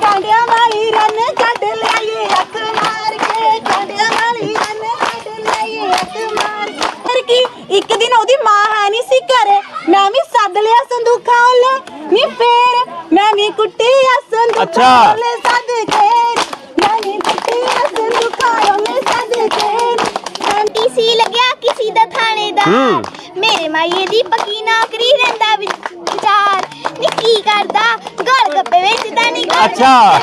ਕਾਂਡਿਆਂ ਵਾਲੀ ਰਨ ਕੱਢ ਲਿਆਈਏ ਅੱਖ ਮਾਰ ਕੇ ਕਾਂਡਿਆਂ ਵਾਲੀ ਰਨ ਕੱਢ ਲਿਆਈਏ ਅੱਖ ਮਾਰ ਕੇ। ਫਿਰ ਕੀ? ਇੱਕ ਦਿਨ ਉਹਦੀ ਮਾਂ ਹੈ ਨਹੀਂ ਸੀ ਘਰੇ ਮੈਂ ਵੀ ਸੱਦ ਲਿਆ ਸੰਦੂਖਾਂ ਲੈ ਨੀ ਫੇਰ ਮੈਂ ਵੀ ਕੁੱਟੀ ਆ ਸੰਦੂਖਾਂ ਅੱਛਾ। ਲੈ ਸੱਦ ਕੇ। ਮੈਂ ਵੀ ਕੁੱਟੀ ਆ ਸੰਦੂਖਾਂ ਲੈ ਸੱਦ ਕੇ। ਆਂਟੀ ਸੀ ਲੱਗਿਆ ਕਿਸੇ ਦਾ ਥਾਣੇਦਾਰ ਹੂੰ। ਮੇਰੇ ਮਾਈਏ ਦੀ ਪੱਕੀ ਨੌਕਰੀ ਰਹਿੰਦਾ ਵਿਚ- ਵਿਚਾਰ ਨੀ ਕੀ ਕਰਦਾ ਗੋਲ ਗੱਪੇ ਵੇਚਦਾ ਨਹੀਂ ਅੱਛਾ।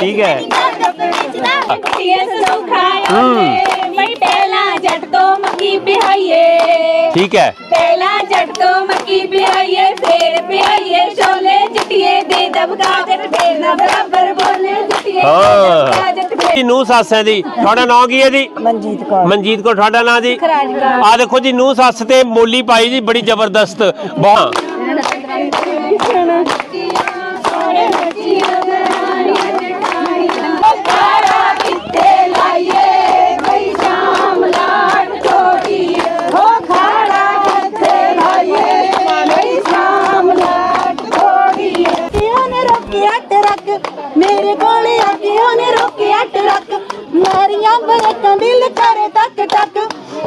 ਠੀਕ ਹੈ। ਗੋਲ ਗੱਪੇ ਵੇਚਦਾ ਕੁੜੀਏ ਸੰਦੂਖਾਂ ਆਉਂਦੇ ਮਈ ਪਹਿਲਾਂ ਜੱਟ ਤੋਂ ਮੱਕੀ ਪਿਹਾਈਏ ਠੀਕ ਹੈ ਪਹਿਲਾਂ ਜੱਟ ਤੋਂ ਮੱਕੀ ਪਿਹਾਈਏ ਫੇਰ ਪਿਹਾਈਏ ਛੋਲੇ ਜੱਟੀਏ ਦੇ ਦਬਕਾ ਜੱਟ ਫੇਰ ਨਾ ਬਰਾਬਰ ਬੋਲੇ ਜੱਟੀਏ ਦਬਕਾ ਜੱਟ ਹਾਂ ਜੀ ਨੂੰ ਸੱਸ ਹੈ ਜੀ। ਤੁਹਾਡਾ ਨਾਮ ਕੀ ਹੈ ਜੀ? ਮਨਜੀਤ ਕੌਰ। ਮਨਜੀਤ ਕੋ ਤੁਹਾਡਾ ਨਾਮ ਜੀ? ਆ ਦੇਖੋ ਜੀ ਨੂੰ ਸੱਸ ਤੇ ਮੋਲੀ ਪਾਈ ਜੀ ਬੜੀ ਜ਼ਬਰਦਸਤ। ਬਹੁਤ ਮਾਰੀਆਂ ਬਰਕਾਂ ਦਿਲ ਕਰੇ ਤੱਕ ਤੱਕ।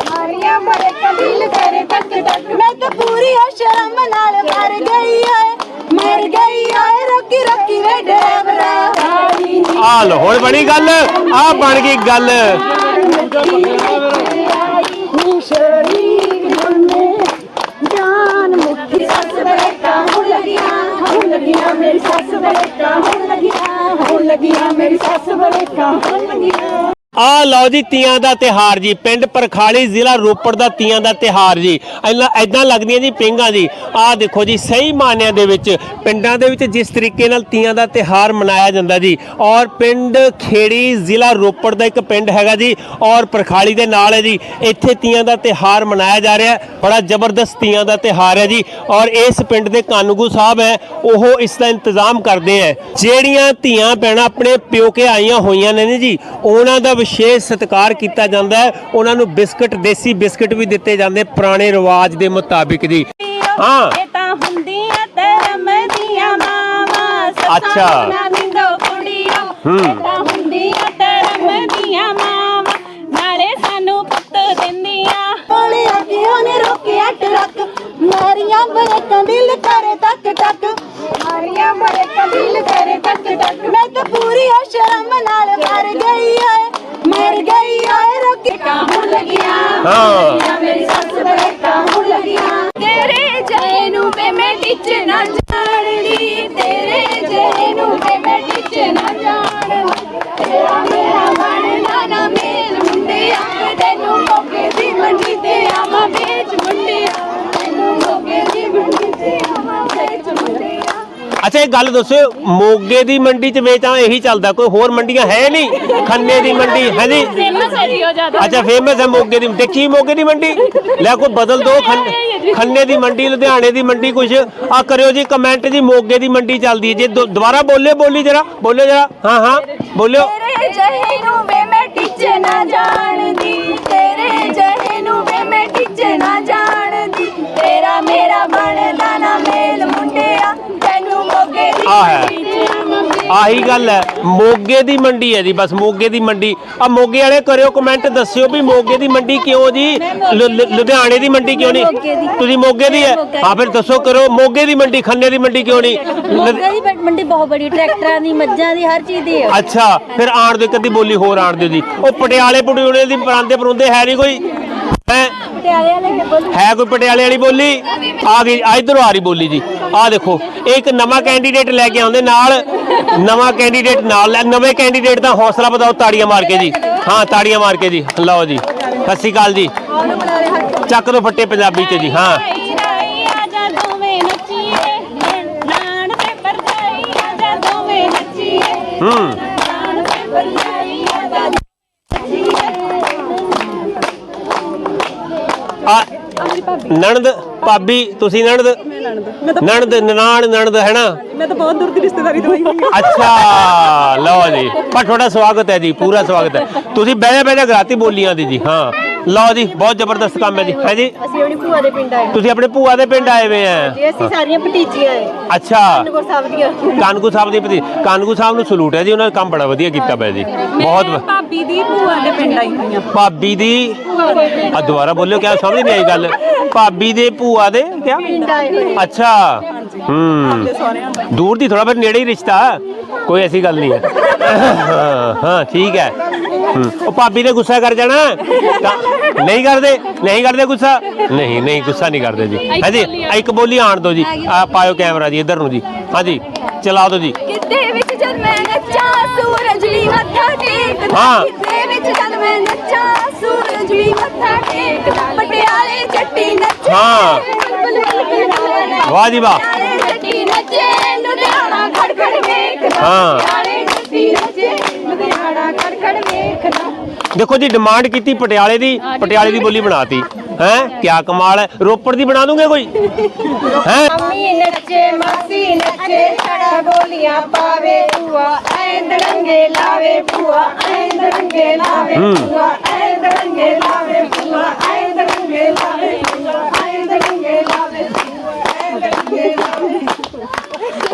ਮਾਰੀਆਂ ਬੜੇ ਕਬੀਲ ਕਰੇ ਟਕ ਟਕ ਮੈਂ ਤਾਂ ਪੂਰੀ ਹੋ ਸ਼ਰਮ ਨਾਲ ਮਰ ਗਈ ਓਏ ਮਰ ਗਈ ਓਏ ਰੋਕੀ ਰੋਕੀ ਵੇ ਡਰਾਈਵਰਾ। ਆ ਲੋ ਹੁਣ ਬਣੀ ਗੱਲ? ਆ ਬਣ ਗਈ ਗੱਲ। ਜਾਨ ਮੁੱਠੀ ਸੱਸ ਬਰੇਟਾ ਹੁਣ ਲੱਗੀਆਂ ਹੁਣ ਲੱਗੀਆਂ ਮੇਰੀ ਸੱਸ ਬਰੇਟਾ ਹੁਣ ਲੱਗੀਆਂ ਹੁਣ ਲੱਗੀਆਂ ਮੇਰੀ ਸੱਸ ਬਰੇਟਾ ਹੁਣ ਲੱਗੀਆਂ ਆ ਲਓ ਜੀ ਤੀਆਂ ਦਾ ਤਿਹਾਰ ਜੀ, ਪਿੰਡ ਪਰਖਾਲੀ ਜ਼ਿਲ੍ਹਾ ਰੋਪੜ ਦਾ ਤੀਆਂ ਦਾ ਤਿਹਾਰ ਜੀ। ਐਦਾਂ ਐਦਾਂ ਲੱਗਦੀਆਂ ਜੀ ਪਿੰਗਾਂ ਜੀ। ਆ ਦੇਖੋ ਜੀ, ਸਹੀ ਮਾਨਿਆਂ ਦੇ ਵਿੱਚ, ਪਿੰਡਾਂ ਦੇ ਵਿੱਚ ਜਿਸ ਤਰੀਕੇ ਨਾਲ ਤੀਆਂ ਦਾ ਤਿਹਾਰ ਮਨਾਇਆ ਜਾਂਦਾ ਜੀ, ਔਰ ਪਿੰਡ ਖੇੜੀ ਜ਼ਿਲ੍ਹਾ ਰੋਪੜ ਦਾ ਇੱਕ ਪਿੰਡ ਹੈਗਾ ਜੀ, ਔਰ ਪਰਖਾਲੀ ਦੇ ਨਾਲ ਹੈ ਜੀ। ਇੱਥੇ ਤੀਆਂ ਦਾ ਤਿਹਾਰ ਮਨਾਇਆ ਜਾ ਰਿਹਾ, ਬੜਾ ਜ਼ਬਰਦਸਤ ਤੀਆਂ ਦਾ ਤਿਹਾਰ ਹੈ ਜੀ, ਔਰ ਇਸ ਪਿੰਡ ਦੇ ਕਾਨੂੰਗੂ ਸਾਹਿਬ ਹੈ, ਉਹ ਇਸ ਦਾ ਇੰਤਜ਼ਾਮ ਕਰਦੇ ਹੈ। ਜਿਹੜੀਆਂ ਧੀਆਂ ਭੈਣਾਂ ਆਪਣੇ ਪਿਓਕੇ ਆਈਆਂ ਹੋਈਆਂ ਨੇ ਨੇ ਜੀ, ਉਹਨਾਂ ਦਾ ਵਿਸ਼ੇਸ਼ ਸਤਿਕਾਰ ਕੀਤਾ ਜਾਂਦਾ ਹੈ। ਉਹਨਾਂ ਨੂੰ ਬਿਸਕਟ ਦੇਸੀ ਬਿਸਕਟ ਵੀ ਦਿੱਤੇ ਜਾਂਦੇ ਪੁਰਾਣੇ ਰਿਵਾਜ ਦੇ ਮੁਤਾਬਿਕ ਜੀ। ਹਾਂ। ਇਹ ਤਾਂ ਹੁੰਦੀਆਂ ਧਰਮ ਦੀਆਂ ਮਾਵਾਂ ਅੱਛਾ। ਨਿੰਦੋ ਕੁੜੀਓ। ਹੂੰ। ਇਹ ਤਾਂ ਹੁੰਦੀਆਂ ਧਰਮ ਦੀਆਂ ਮਾਵਾਂ ਨਾਲੇ ਸਾਨੂੰ ਪੁੱਤ ਦਿੰਦੀਆਂ। ਕੋਲੇ ਆ ਕਿਉਂ ਨੇ ਰੋਕਿਆ ਟਰੱਕ। ਮਾਰੀਆਂ ਬਰਕਾਂ ਦਿਲ ਕਰੇ ਤੱਕ ਤੱਕ। ਮਾਰੀਆਂ ਬੜੇ ਕਬੀਲ ਕਰੇ ਟਕ ਟਕ ਮੈਂ ਤਾਂ ਪੂਰੀ ਹੋ ਸ਼ਰਮ ਨਾਲ ਮਰ ਗਈ ਓਏ ਮਰ ਗਈ ਓਏ ਰੋਕੀ ਹੁਣ ਲੱਗੀਆਂ ਹਾਂ। ਮੇਰੀ ਸੱਸ ਬੜੇ ਹੁਣ ਲੱਗੀਆਂ ਤੇਰੇ ਜੈ ਨੂੰ ਵੇ ਮੈਂ ਟਿੱਚ ਨਾ ਜਾਣਦੀ ਤੇਰੇ ਜੈ ਨੂੰ ਵੇ ਮੈਂ ਟਿੱਚ ਨਾ ਜਾਣ ਤੇਰਾ ਮੇਰਾ ਬਣਨਾ ਨਾ ਮੇਲ ਮੁੰਡਿਆ ਤੈਨੂੰ ਮੋਕੇ ਦੀ ਮੰਡੀ ਤੇ ਆਵਾਂ ਵੇਚ ਮੁੰਡਿਆ ਤੈਨੂੰ ਮੋਕੇ ਦੀ ਮੰਡੀ ਤੇ ਆਵਾਂ ਵੇਚ ਮੁੰਡਿਆ ਅੱਛਾ ਇਹ ਗੱਲ ਦੱਸੋ ਮੋਗੇ ਦੀ ਮੰਡੀ 'ਚ ਵੇਚਾਂ ਇਹੀ ਚੱਲਦਾ ਕੋਈ ਹੋਰ ਮੰਡੀਆਂ ਹੈ ਨਹੀਂ? ਖੰਨੇ ਦੀ ਮੰਡੀ ਹੈ ਜੀ ਫੇਮਸ ਹੈ ਜੀ ਉਹ ਜ਼ਿਆਦਾ। ਅੱਛਾ ਫੇਮਸ ਹੈ ਮੋਗੇ ਦੀ ਦੇਖੀ ਮੋਗੇ ਦੀ ਮੰਡੀ? ਲੈ ਕੋਈ ਬਦਲ ਦੋ ਖੰਨੇ ਖੰਨੇ ਦੀ ਮੰਡੀ ਲੁਧਿਆਣੇ ਦੀ ਮੰਡੀ ਕੁਛ। ਆ ਕਰਿਓ ਜੀ ਕਮੈਂਟ ਜੀ ਮੋਗੇ ਦੀ ਮੰਡੀ ਚੱਲਦੀ ਹੈ। ਜੇ ਦੁਬਾਰਾ ਬੋਲੇ ਬੋਲੀ ਜਰਾ ਬੋਲਿਓ ਜਰਾ। ਹਾਂ ਹਾਂ ਬੋਲਿਓ। ਤੇਰੇ ਜਹੇ ਨੂੰ ਵੇ ਮੈਂ ਟਿੱਚ ਨਾ ਜਾਣਦੀ ਤੇਰੇ ਜਹੇ ਨੂੰ ਵੇ ਮੈਂ ਟਿੱਚ ਨਾ ਜਾਣਦੀ। ਆਹ ਹੈ। ਆਹੀ ਗੱਲ ਹੈ। ਮੋਗੇ ਦੀ ਮੰਡੀ ਹੈ ਜੀ ਬਸ ਮੋਗੇ ਦੀ ਮੰਡੀ। ਆ ਮੋਗੇ ਵਾਲੇ ਕਰਿਓ ਕਮੈਂਟ ਦੱਸਿਓ ਵੀ ਮੋਗੇ ਦੀ ਮੰਡੀ ਕਿਉਂ ਜੀ? ਲੁ- ਲੁ- ਲੁਧਿਆਣੇ ਦੀ ਮੰਡੀ ਕਿਉਂ ਨਹੀਂ? ਤੁਸੀਂ ਮੋਗੇ ਦੀ ਹੈ। ਹਾਂ ਫਿਰ ਦੱਸੋ ਕਰੋ ਮੋਗੇ ਦੀ ਮੰਡੀ ਖੰਨੇ ਦੀ ਮੰਡੀ ਕਿਉਂ ਨਹੀਂ? ਲੁ- ਮੋਗੇ ਦੀ ਬ- ਮੰਡੀ ਬਹੁਤ ਬੜੀ ਟਰੈਕਟਰਾਂ ਦੀ ਮੱਝਾਂ ਦੀ ਹਰ ਚੀਜ਼ ਦੀ ਹੈ। ਅੱਛਾ ਫਿਰ ਆਣ ਦੇ ਕਦੀ ਬੋਲੀ ਹੋਰ ਆਣ ਦਿਓ ਜੀ। ਉਹ ਪਟਿਆਲੇ ਪਟਿਆਲੇ ਦੀ ਪਰਾਂਦੇ ਪਰੁੰਦੇ ਹੈ ਨਹੀਂ ਕੋਈ? ਹੈ? ਹੈ ਕੋਈ ਪਟਿਆਲੇ ਵਾਲੀ ਬੋਲੀ? ਆ ਗਈ, ਆ ਇਧਰੋਂ ਆ ਰਹੀ ਬੋਲੀ ਜੀ। ਆ ਦੇਖੋ, ਇਹ ਇੱਕ ਨਵਾਂ ਕੈਂਡੀਡੇਟ ਲੈ ਕੇ ਆਉਂਦੇ ਨਾਲ, ਨਵਾਂ ਕੈਂਡੀਡੇਟ ਨਾਲ ਨਵੇਂ ਕੈਂਡੀਡੇਟ ਦਾ ਹੌਸਲਾ ਵਧਾਓ ਤਾੜੀਆਂ ਮਾਰ ਕੇ ਜੀ। ਹਾਂ, ਤਾੜੀਆਂ ਮਾਰ ਕੇ ਜੀ। ਲਓ ਜੀ, ਸਤਿ ਸ਼੍ਰੀ ਅਕਾਲ ਜੀ। ਚੱਕ ਦੋ ਫੱਟੇ ਪੰਜਾਬੀ ਚ ਜੀ, ਹਾਂ। ਰਾਈ ਹੂੰ। ਆ ਨਣਦ ਭਾਬੀ ਤੁਸੀਂ ਨਣਦ? ਨਣਦ ਨਨਾਣ ਨਣਦ ਹੈ ਨਾ? ਮੈਂ ਤਾਂ ਬਹੁਤ ਦੂਰ ਦੀ ਰਿਸ਼ਤੇਦਾਰੀ ਤੋਂ ਆਈ ਹੋਈ ਅੱਛਾ ਲਓ ਜੀ। ਪਰ ਤੁਹਾਡਾ ਸਵਾਗਤ ਹੈ ਜੀ ਪੂਰਾ ਸਵਾਗਤ ਹੈ। ਤੁਸੀਂ ਬਹਿ ਜਾ ਬਹਿ ਜਾ ਗਰਾਤੀ ਬੋਲੀਆਂ ਦੀ ਜੀ ਹਾਂ। ਲਓ ਜੀ ਬਹੁਤ ਜ਼ਬਰਦਸਤ ਕੰਮ ਹੈ ਜੀ। ਹੈ ਜੀ? ਅਸੀਂ ਆਪਣੀ ਭੂਆ ਦੇ ਪਿੰਡ ਆਏ। ਤੁਸੀਂ ਆਪਣੇ ਭੂਆ ਦੇ ਪਿੰਡ ਆਏ ਹੋਏ ਆ ਜੀ ਅਸੀਂ ਸਾਰੀਆਂ ਭਤੀਜੀਆਂ ਏ ਅੱਛਾ। ਗੁਰ ਸਾਹਿਬ ਦੀਆਂ। ਕਾਨਗੂ ਸਾਹਿਬ ਦੀ ਪ੍ਰਤੀ ਕਾਨਗੂ ਸਾਹਿਬ ਨੂੰ ਸਲੂਟ ਹੈ ਜੀ ਉਹਨਾਂ ਨੇ ਕੰਮ ਬੜਾ ਵਧੀਆ ਕੀਤਾ ਪਿਆ ਜੀ। ਬਹੁਤ ਭਾਬੀ ਦੀ ਭੂਆ ਦੇ ਪਿੰਡ ਆਈ ਹੋਈਆਂ ਭਾਬੀ ਦੀ ਆ ਦੁਬਾਰਾ ਬੋਲਿਓ ਕਿਆ ਸਮਝ ਨਹੀਂ ਆਈ ਗੱਲ। ਭਾਬੀ ਦੇ ਭੂਆ ਦੇ ਕਿਆ? ਅੱਛਾ। ਦੂਰ ਦੀ ਥੋੜਾ ਪਰ ਨੇੜੇ ਹੀ ਰਿਸ਼ਤਾ। ਕੋਈ ਐਸੀ ਗੱਲ ਨਹੀਂ ਹੈ। ਹਾਂ ਹਾਂ ਠੀਕ ਹੈ। ਉਹ ਭਾਬੀ ਨੇ ਗੁੱਸਾ ਕਰ ਜਾਣਾ। ਤਾਂ- ਨਹੀਂ ਕਰਦੇ ਨਹੀਂ ਕਰਦੇ ਗੁੱਸਾ। ਨਹੀਂ ਨਹੀਂ ਗੁੱਸਾ ਨਹੀਂ ਕਰਦੇ ਜੀ। ਹਾਂਜੀ ਇੱਕ ਬੋਲੀ ਆਣ ਦਿਓ ਜੀ। ਆ ਪਾਇਓ ਕੈਮਰਾ ਜੀ ਇੱਧਰ ਨੂੰ ਜੀ। ਹਾਂਜੀ ਚਲਾ ਦਿਓ ਜੀ। ਕਿਤੇ ਵਿੱਚ ਜਦ ਮੈਂ ਨੱਚਾਂ ਸੂਰਜ ਵੀ ਮੱਥਾ ਟੇਕਦਾ। ਹਾਂ। ਕਿਤੇ ਵਿੱਚ ਜਦ ਮੈਂ ਨੱਚਾਂ ਸੂਰਜ ਵੀ ਮੱਥਾ ਟੇਕਦਾ। ਪਟਿਆਲੇ ਜੱਟੀ ਨੱਚੇ ਹਾਂ। ਵਾਹ ਜੀ ਵਾਹ। ਪਟਿਆਲੇ ਜੱਟੀ ਨੱਚੇ ਲੁਧਿਆਣਾ ਖੜਖੜ ਵੇਖਦਾ ਹਾਂ। ਪਟਿਆਲੇ ਜੱਟੀ ਨੱਚੇ ਲੁਧਿਆਣਾ ਖੜਖੜ ਵੇਖਦਾ ਦੇਖੋ ਜੀ ਡਿਮਾਂਡ ਕੀਤੀ ਪਟਿਆਲੇ ਦੀ ਪਟਿਆਲੇ ਦੀ ਬੋਲੀ ਬਣਾਤੀ। ਹੈ? ਕਿਆ ਕਮਾਲ ਹੈ। ਰੋਪੜ ਦੀ ਬਣਾ ਦੂੰਗੇ ਕੋਈ? ਹੈ? ਮੰਮੀ ਨੱਚੇ ਮਾਸੀ ਨੱਚੇ ਛੜਾ ਬੋਲੀਆਂ ਪਾਵੇ ਭੂਆ ਐ ਦੜੰਗੇ ਲਾਵੇ ਭੂਆ ਐ ਦੜੰਗੇ ਲਾਵੇ ਭੂਆ ਐ ਦੜੰਗੇ ਲਾਵੇ ਭੂਆ ਐ ਦੜੰਗੇ ਲਾਵੇ ਭੂਆ ਐ ਦੜੰਗੇ ਲਾਵੇ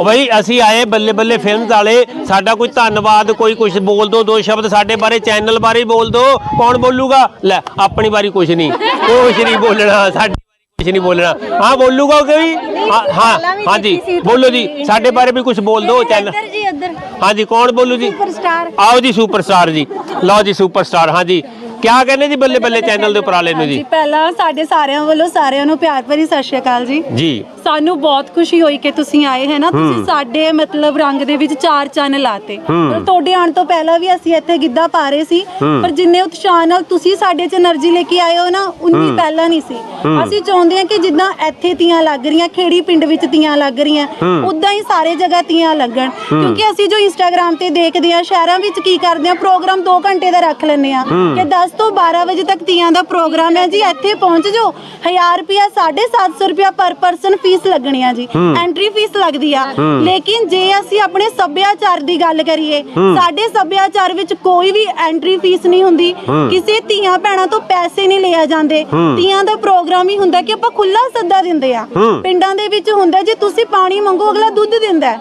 ਉਹ ਬਈ ਅਸੀਂ ਆਏ ਬੱਲੇ ਬੱਲੇ ਫਿਲਮਸ ਵਾਲੇ ਸਾਡਾ ਕੋਈ ਧੰਨਵਾਦ ਕੋਈ ਕੁਝ ਬੋਲ ਦੋ ਦੋ ਸ਼ਬਦ ਸਾਡੇ ਬਾਰੇ ਚੈਨਲ ਬਾਰੇ ਹੀ ਬੋਲ ਦੋ ਕੌਣ ਬੋਲੂਗਾ? ਲੈ ਆਪਣੀ ਵਾਰੀ ਕੁਝ ਨਹੀਂ ਕੁਝ ਨਹੀਂ ਬੋਲਣਾ ਸਾਡੀ ਵਾਰੀ ਕੁਝ ਨਹੀਂ ਬੋਲਣਾ। ਹਾਂ ਬੋਲੂਗਾ ਕੋਈ ਹਾਂ ਹਾਂ ਹਾਂਜੀ ਬੋਲੋ ਜੀ ਸਾਡੇ ਬਾਰੇ ਵੀ ਕੁਝ ਬੋਲ ਦੋ ਚੈਨਲ ਜੀ ਉੱਧਰ। ਹਾਂਜੀ ਕੌਣ ਬੋਲੂ ਜੀ? ਸੁਪਰਸਟਾਰ ਆਓ ਜੀ ਸੁਪਰਸਟਾਰ ਜੀ। ਲਓ ਜੀ ਸੁਪਰਸਟਾਰ ਹਾਂਜੀ। ਕਿਆ ਕਹਿੰਦੇ ਜੀ ਬੱਲੇ ਬੱਲੇ ਚੈਨਲ ਦੇ ਉਪਰਾਲੇ ਨੂੰ ਜੀ? ਪਹਿਲਾਂ ਸਾਡੇ ਸਾਰਿਆਂ ਵੱਲੋਂ ਸਾਰਿਆਂ ਨੂੰ ਪਿਆਰ ਭਰੀ ਸਤਿ ਸ਼੍ਰੀ ਅਕਾਲ ਜੀ। ਜੀ। ਸਾਨੂੰ ਬਹੁਤ ਖੁਸ਼ੀ ਹੋਈ ਕਿ ਤੁਸੀਂ ਆਏ ਹੈ ਨਾ? ਤੁਸੀਂ ਸਾਡੇ ਮਤਲਬ ਰੰਗ ਦੇ ਵਿੱਚ ਚਾਰ ਚੰਨ ਲਾਤੇ। ਮਤਲਬ ਤੁਹਾਡੇ ਆਉਣ ਤੋਂ ਪਹਿਲਾਂ ਵੀ ਅਸੀਂ ਇੱਥੇ ਗਿੱਧਾ ਪਾ ਰਹੇ ਸੀ ਪਰ ਜਿੰਨੇ ਉਤਸ਼ਾਹ ਨਾਲ ਤੁਸੀਂ ਸਾਡੇ 'ਚ એનર્ਜੀ ਲੈ ਕੇ ਆਏ ਹੋ ਨਾ ਉਨੀ ਪਹਿਲਾਂ ਨਹੀਂ ਸੀ। ਅਸੀਂ ਚਾਹੁੰਦੇ ਹਾਂ ਕਿ ਜਿੱਦਾਂ ਇੱਥੇ ਤੀਆਂ ਲੱਗ ਰਹੀਆਂ ਖੇੜੀ ਪਿੰਡ ਵਿੱਚ ਤੀਆਂ ਲੱਗ ਰਹੀਆਂ ਉਦਾਂ ਹੀ ਸਾਰੇ ਜਗ੍ਹਾ ਤੀਆਂ ਲੱਗਣ। ਕਿਉਂਕਿ ਅਸੀਂ ਜੋ ਇੰਸਟਾਗ੍ਰam ਤੇ ਦੇਖਦੇ ਆ ਸ਼ਹਿਰਾਂ ਵਿੱਚ ਕੀ ਕਰਦੇ ਆ ਪ੍ਰੋਗਰਾਮ 2 ਘੰਟੇ ਦਾ ਰੱਖ ਲੈਂਦੇ ਆ ਕਿ 10 ਤੋਂ 12 ਵਜੇ ਤੱਕ ਤੀਆਂ ਦਾ ਪ੍ਰੋਗਰਾਮ ਹੈ ਜੀ ਇੱਥੇ ਪਹੁੰਚ ਜਾਓ। 1000 ਰੁਪਿਆ 750 ਰੁਪਿਆ ਪਰ ਪਰਸਨ ਫੀਸ ਲੱਗਣੀ ਆ ਜੀ। ਐਂਟਰੀ ਫੀਸ ਲੱਗਦੀ ਆ। ਲੇਕਿਨ ਜੇ ਅਸੀਂ ਆਪਣੇ ਸੱਭਿਆਚਾਰ ਦੀ ਗੱਲ ਕਰੀਏ ਸਾਡੇ ਸੱਭਿਆਚਾਰ ਵਿੱਚ ਕੋਈ ਵੀ ਐਂਟਰੀ ਫੀਸ ਨਹੀਂ ਹੁੰਦੀ। ਕਿਸੇ ਧੀਆਂ ਭੈਣਾਂ ਤੋਂ ਪੈਸੇ ਨਹੀਂ ਲਿਆ ਜਾਂਦੇ। ਧੀਆਂ ਦਾ ਪ੍ਰੋਗਰਾਮ ਹੀ ਹੁੰਦਾ ਕਿ ਆਪਾਂ ਖੁੱਲਾ ਸੱਦਾ ਦਿੰਦੇ ਆ। ਪਿੰਡਾਂ ਦੇ ਵਿੱਚ ਹੁੰਦਾ ਜੇ ਤੁਸੀਂ ਪਾਣੀ ਮੰਗੋ ਅਗਲਾ ਦੁੱਧ ਦਿੰਦਾ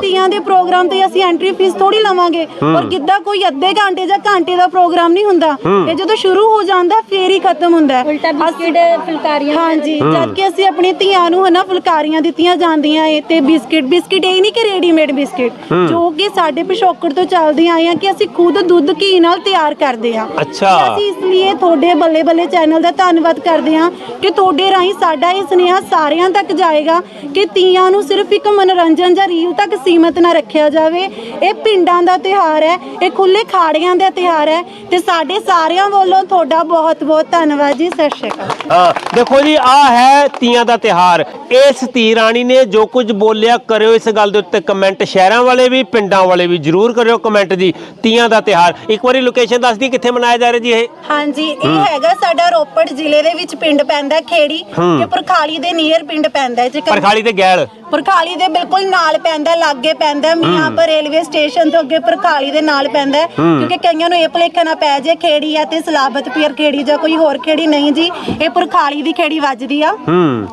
ਧੀਆਂ ਦੇ ਪ੍ਰੋਗਰਾਮ ਤੇ ਅਸੀਂ ਐਂਟਰੀ ਫੀਸ ਥੋੜੀ ਲਵਾਂਗੇ। ਔਰ ਗਿੱਧਾ ਕੋਈ ਅੱਧੇ ਘੰਟੇ ਜਾਂ ਘੰਟੇ ਦਾ ਪ੍ਰੋਗਰਾਮ ਨਹੀਂ ਹੁੰਦਾ। ਇਹ ਜਦੋਂ ਸ਼ੁਰੂ ਹੋ ਜਾਂਦਾ ਫੇਰ ਹੀ ਖਤਮ ਹੁੰਦਾ ਹੈ। ਉਲਟਾ ਬਿਸਕਿਟ ਫੁਲਕਾਰੀਆਂ ਹਾਂਜੀ। ਜਦ ਕਿ ਅਸੀਂ ਆਪਣੀ ਧੀਆਂ ਨੂੰ ਹਨਾ ਫੁਲਕਾਰੀਆਂ ਦਿੱਤੀਆਂ ਜਾਂਦੀਆਂ ਏ ਤੇ ਬਿਸਕਿਟ ਬਿਸਕਿਟ ਇਹ ਨਹੀਂ ਕਿ ਰੈਡੀਮੇਡ ਬਿਸਕਿਟ ਜੋ ਕਿ ਸਾਡੇ ਪਿਛੋਕੜ ਤੋਂ ਚੱਲਦੇ ਆਏ ਆ ਕਿ ਅਸੀਂ ਖੁਦ ਦੁੱਧ ਘੀ ਨਾਲ ਤਿਆਰ ਕਰਦੇ ਆ ਅੱਛਾ। ਅਸੀਂ ਇਸ ਲਈ ਤੁਹਾਡੇ ਬੱਲੇ ਬੱਲੇ ਚੈਨਲ ਦਾ ਧੰਨਵਾਦ ਕਰਦੇ ਹਾਂ ਕਿ ਤੁਹਾਡੇ ਰਾਹੀਂ ਸਾਡਾ ਇਹ ਸੁਨੇਹਾ ਸਾਰਿਆਂ ਤੱਕ ਜਾਏਗਾ ਕਿ ਤੀਆਂ ਨੂੰ ਸਿਰਫ ਇੱਕ ਮਨੋਰੰਜਨ ਜਾਂ ਰੀਲ ਤੱਕ ਸੀਮਤ ਨਾ ਰੱਖਿਆ ਜਾਵੇ। ਇਹ ਪਿੰਡਾਂ ਦਾ ਤਿਉਹਾਰ ਹੈ ਇਹ ਖੁੱਲੇ ਖਾੜਿਆਂ ਦਾ ਤਿਉਹਾਰ ਹੈ ਤੇ ਸਾਡੇ ਸਾਰਿਆਂ ਵੱਲੋਂ ਤੁਹਾਡਾ ਬਹੁਤ ਬਹੁਤ ਧੰਨਵਾਦ ਜੀ। ਸਤਿ ਸ਼੍ਰੀ ਅਕਾਲ। ਹਾਂ ਦੇਖੋ ਜੀ ਆ ਹੈ ਤੀਆਂ ਦਾ ਤਿਹਾਰ ਇਸ ਧੀ ਰਾਣੀ ਨੇ ਜੋ ਕੁਝ ਬੋਲਿਆ ਕਰਿਓ ਇਸ ਗੱਲ ਦੇ ਉੱਤੇ ਕਮੈਂਟ ਸ਼ਹਿਰਾਂ ਵਾਲੇ ਵੀ ਪਿੰਡਾਂ ਵਾਲੇ ਵੀ ਜਰੂਰ ਕਰਿਓ ਕਮੈਂਟ ਜੀ ਤੀਆਂ ਦਾ ਤਿਹਾਰ ਇੱਕ ਵਾਰੀ ਲੋਕੇਸ਼ਨ ਦੱਸ ਦੀ ਕਿੱਥੇ ਮਨਾਇਆ ਜਾ ਰਿਹਾ ਜੀ ਇਹ? ਹਾਂਜੀ ਇਹ ਹੈਗਾ ਸਾਡਾ ਰੋਪੜ ਜ਼ਿਲ੍ਹੇ ਦੇ ਵਿੱਚ ਪਿੰਡ ਪੈਂਦਾ ਖੇੜੀ ਤੇ ਪਰਖਾਲੀ ਦੇ ਨੀਅਰ ਪਿੰਡ ਪੈਂਦਾ ਹੈ ਜੇਕਰ ਪਰਖਾਲੀ ਤੇ ਗੈਲ। ਪਰਖਾਲੀ ਦੇ ਬਿਲਕੁਲ ਨਾਲ ਪੈਂਦਾ ਲਾਗੇ ਪੈਂਦਾ ਮੀਆਂਪੁਰ ਰੇਲਵੇ ਸਟੇਸ਼ਨ ਤੋਂ ਅੱਗੇ ਪਰਖਾਲੀ ਦੇ ਨਾਲ ਪੈਂਦਾ। ਕਿਉਂਕਿ ਕਈਆਂ ਨੂੰ ਇਹ ਭੁਲੇਖਾ ਨਾ ਪੈ ਜੇ ਖੇੜੀ ਆ ਤੇ ਸਲਾਬਤ ਪੀਰ ਖੇੜੀ ਜਾਂ ਕੋਈ ਹੋਰ ਖੇੜੀ ਨਹੀਂ ਜੀ ਇਹ ਪਰਖਾਲੀ ਦੀ ਖੇੜੀ ਵੱਜਦੀ ਆ। ਹੂੰ।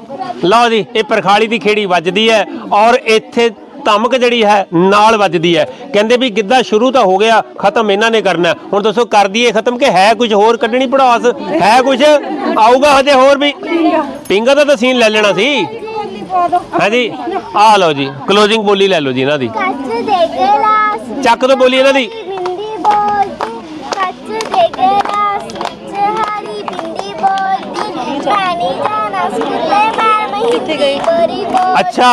ਲਓ ਜੀ ਇਹ ਪਰਖਾਲੀ ਦੀ ਖੇੜੀ ਵੱਜਦੀ ਹੈ ਔਰ ਇੱਥੇ ਧਮਕ ਜਿਹੜੀ ਹੈ ਨਾਲ ਵੱਜਦੀ ਹੈ। ਕਹਿੰਦੇ ਵੀ ਗਿੱਧਾ ਸ਼ੁਰੂ ਤਾਂ ਹੋ ਗਿਆ ਖਤਮ ਇਹਨਾਂ ਨੇ ਕਰਨਾ। ਹੁਣ ਦੱਸੋ ਕਰ ਦਈਏ ਖਤਮ ਕਿ ਹੈ ਕੁਝ ਹੋਰ ਕੱਢਣੀ ਪੜਾਸ ਹੈ ਕੁਝ ਆਊਗਾ ਹਜੇ ਹੋਰ ਵੀ? ਪਿੰਗਾ। ਦਾ ਤਾਂ ਸੀਨ ਲੈ ਲੈਣਾ ਸੀ। ਹਾਂਜੀ। ਆ ਲਓ ਜੀ ਕਲੋਜ਼ਿੰਗ ਬੋਲੀ ਲੈ ਲਓ ਜੀ ਇਹਨਾਂ ਦੀ। ਕੱਚ ਦੇ ਗਲਾਸ ਚੱਕ ਦੋ ਬੋਲੀ ਇਹਨਾਂ ਦੀ। ਬਿੰਦੀ ਬੋਲਦੀ ਕੱਚ ਦੇ ਗਲਾਸ ਵਿੱਚ ਹਰੀ ਬਿੰਦੀ ਬੋਲਦੀ। ਪਾਣੀ ਜਾਣਾ ਸਕੂਲੇ ਕਿੱਥੇ ਗਈ ਅੱਛਾ।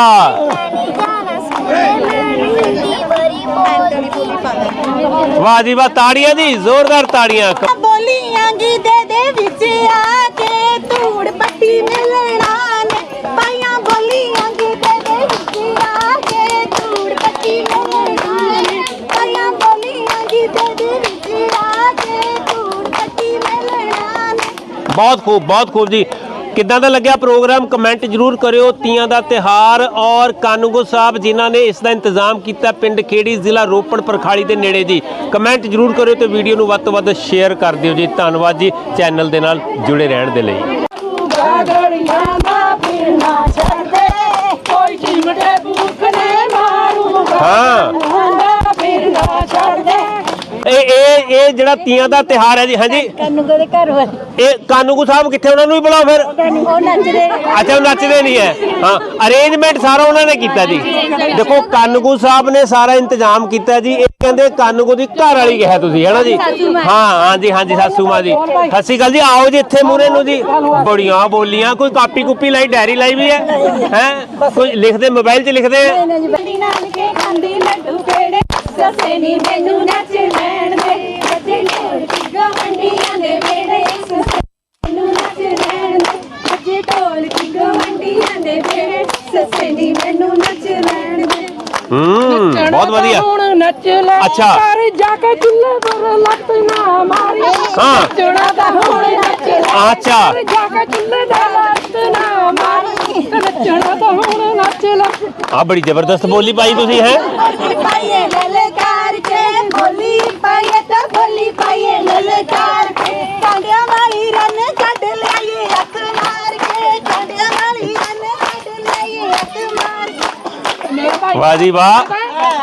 ਵਾਹ ਜੀ ਵਾਹ ਤਾੜੀਆਂ ਜੀ ਜ਼ੋਰਦਾਰ ਤਾੜੀਆਂ। ਬੋਲੀਆਂ ਗੀਦੇ ਦੇ ਵਿੱਚ ਆ ਕੇ ਧੂੜ ਪੱਟੀ ਮਿਲਣਾ ਨੇ। ਪਾਈਆਂ ਬੋਲੀਆਂ ਗੀਦੇ ਦੇ ਵਿੱਚ ਆ ਕੇ ਧੂੜ ਪੱਟੀ ਮਿਲਣਾ ਨੇ। ਪਾਈਆਂ ਬੋਲੀਆਂ ਗੀਦੇ ਦੇ ਵਿੱਚ ਆ ਕੇ ਧੂੜ ਪੱਟੀ ਮਿਲਣਾ ਨੇ। ਬਹੁਤ ਖੂਬ ਬਹੁਤ ਖੂਬ ਜੀ। ਕਿੱਦਾਂ ਦਾ ਲੱਗਿਆ ਪ੍ਰੋਗਰਾਮ? ਕਮੈਂਟ ਜਰੂਰ ਕਰਿਓ। ਤੀਆਂ ਦਾ ਤਿਹਾਰ ਔਰ ਕਾਨੂੰਗੋ ਸਾਹਿਬ ਜਿਨ੍ਹਾਂ ਨੇ ਇਸ ਦਾ ਇੰਤਜ਼ਾਮ ਕੀਤਾ ਪਿੰਡ ਖੇੜੀ ਜ਼ਿਲ੍ਹਾ ਰੋਪੜ ਪਰਖਾਲੀ ਦੇ ਨੇੜੇ ਜੀ। ਕਮੈਂਟ ਜਰੂਰ ਕਰਿਓ ਤੇ ਵੀਡੀਓ ਨੂੰ ਵੱਧ ਤੋਂ ਵੱਧ ਸ਼ੇਅਰ ਕਰ ਦਿਓ ਜੀ। ਧੰਨਵਾਦ ਜੀ। ਚੈਨਲ ਦੇ ਨਾਲ ਜੁੜੇ ਰਹਿਣ ਦੇ ਲਈ। ਗੜੀਆਂ ਦਾ ਪੀਣਾ ਛੱਡੇ ਕੋਈ ਹਾਂ। ਦਾ ਪੀਣਾ ਛੱਡੇ ਇਹ ਇਹ ਇਹ ਜਿਹੜਾ ਤੀਆਂ ਦਾ ਤਿਹਾਰ ਹੈ ਜੀ ਹਾਂਜੀ। ਕਾਨੂੰਗੋ ਦੇ ਘਰ ਵਾਲੇ। ਇਹ ਕਾਨੂੰਗੋ ਸਾਹਿਬ ਕਿੱਥੇ ਉਹਨਾਂ ਨੂੰ ਵੀ ਬੁਲਾਓ ਫਿਰ? ਉਹ ਨੱਚਦੇ ਅੱਛਾ ਉਹ ਨੱਚਦੇ ਨਹੀਂ ਹੈ। ਹਾਂ ਅਰੇਂਜਮੈਂਟ ਸਾਰਾ ਉਹਨਾਂ ਨੇ ਕੀਤਾ ਜੀ। ਦੇਖੋ ਕਾਨੂੰਗੋ ਸਾਹਿਬ ਨੇ ਸਾਰਾ ਇੰਤਜ਼ਾਮ ਕੀਤਾ ਜੀ। ਇਹ ਕਹਿੰਦੇ ਕਾਨੂੰਗੋ ਦੀ ਘਰ ਵਾਲੀ ਕਿਹਾ ਤੁਸੀਂ ਹੈ ਨਾ ਜੀ? ਹਾਂ ਹਾਂਜੀ ਹਾਂਜੀ ਸਾਸੂ ਮਾਂ ਜੀ। ਸਤਿ ਸ਼੍ਰੀ ਅਕਾਲ ਜੀ ਆਓ ਜੀ ਇੱਥੇ ਮੂਰੇ ਨੂੰ ਜੀ। ਬੜੀਆਂ ਬੋਲੀਆਂ ਕੋਈ ਕਾਪੀ ਕੁੱਪੀ ਲਾਈ ਡਾਇਰੀ ਲਾਈ ਵੀ ਹੈ ਹੈ? ਕੋਈ ਲਿਖਦੇ ਮੋਬਾਈਲ 'ਚ ਲਿਖਦੇ ਆ? ਬੱਲੀ ਨਾਨਕੇ ਖਾਂਦੀ ਲੱਡੂ ਪੇੜੇ ਸੱਸੇ ਨੀ ਮੈਨੂੰ ਨੱਚ ਲੈਣ ਦੇ। ਬੱਜੇ ਢੋਲ ਕਿਗਾ ਮੰਡੀਆਂ ਦੇ ਵੇੜੇ ਸੱਸੇ ਮੈਨੂੰ ਨੱਚ ਲੈਣ ਦੇ। ਬੱਜੇ ਢੋਲ ਕਿਗਾ ਮੰਡੀਆਂ ਦੇ ਵੇੜੇ ਸੱਸੇ ਨੀ ਮੈਨੂੰ ਨੱਚ ਲੈਣ ਦੇ। ਹੂੰ ਬਹੁਤ ਵਧੀਆ। ਹੁਣ ਨੱਚ ਲੈ ਅੱਛਾ। ਘਰ ਜਾ ਕੇ ਚੁੱਲ੍ਹੇ ਪਰ ਲੱਤ ਨਾ ਮਾਰੀ। ਹਾਂ। ਤਾਂ ਹੁਣ ਨੱਚ ਲੈ ਅੱਛਾ। ਜਾ ਕੇ ਚੁੱਲ੍ਹੇ ਦਾ ਲੱਤ ਨਾ ਮਾਰੀ। ਨੱਚਣਾ ਤਾਂ ਹੁਣ ਨੱਚ ਲੈ। ਆ ਬੜੀ ਜ਼ਬਰਦਸਤ ਬੋਲੀ ਪਾਈ ਤੁਸੀਂ ਹੈ ਪਾਈਏ ਲਲਕਾਰ ਕੇ ਬੋਲੀ ਬੋਲੀ ਪਾਈਏ ਲਲਕਾਰ ਕੇ। ਕਾਂਡਿਆਂ ਵਾਲੀ ਰਨ ਕੱਢ ਲਿਆਈਏ ਹੱਥ ਮਾਰ ਕੇ। ਕਾਂਡਿਆਂ ਵਾਲੀ ਰਨ ਕੱਢ ਲਿਆਈਏ ਹੱਥ ਮਾਰ ਕੇ। ਮੇਰਾ ਭਾਈ ਵਾਹ ਜੀ ਵਾਹ।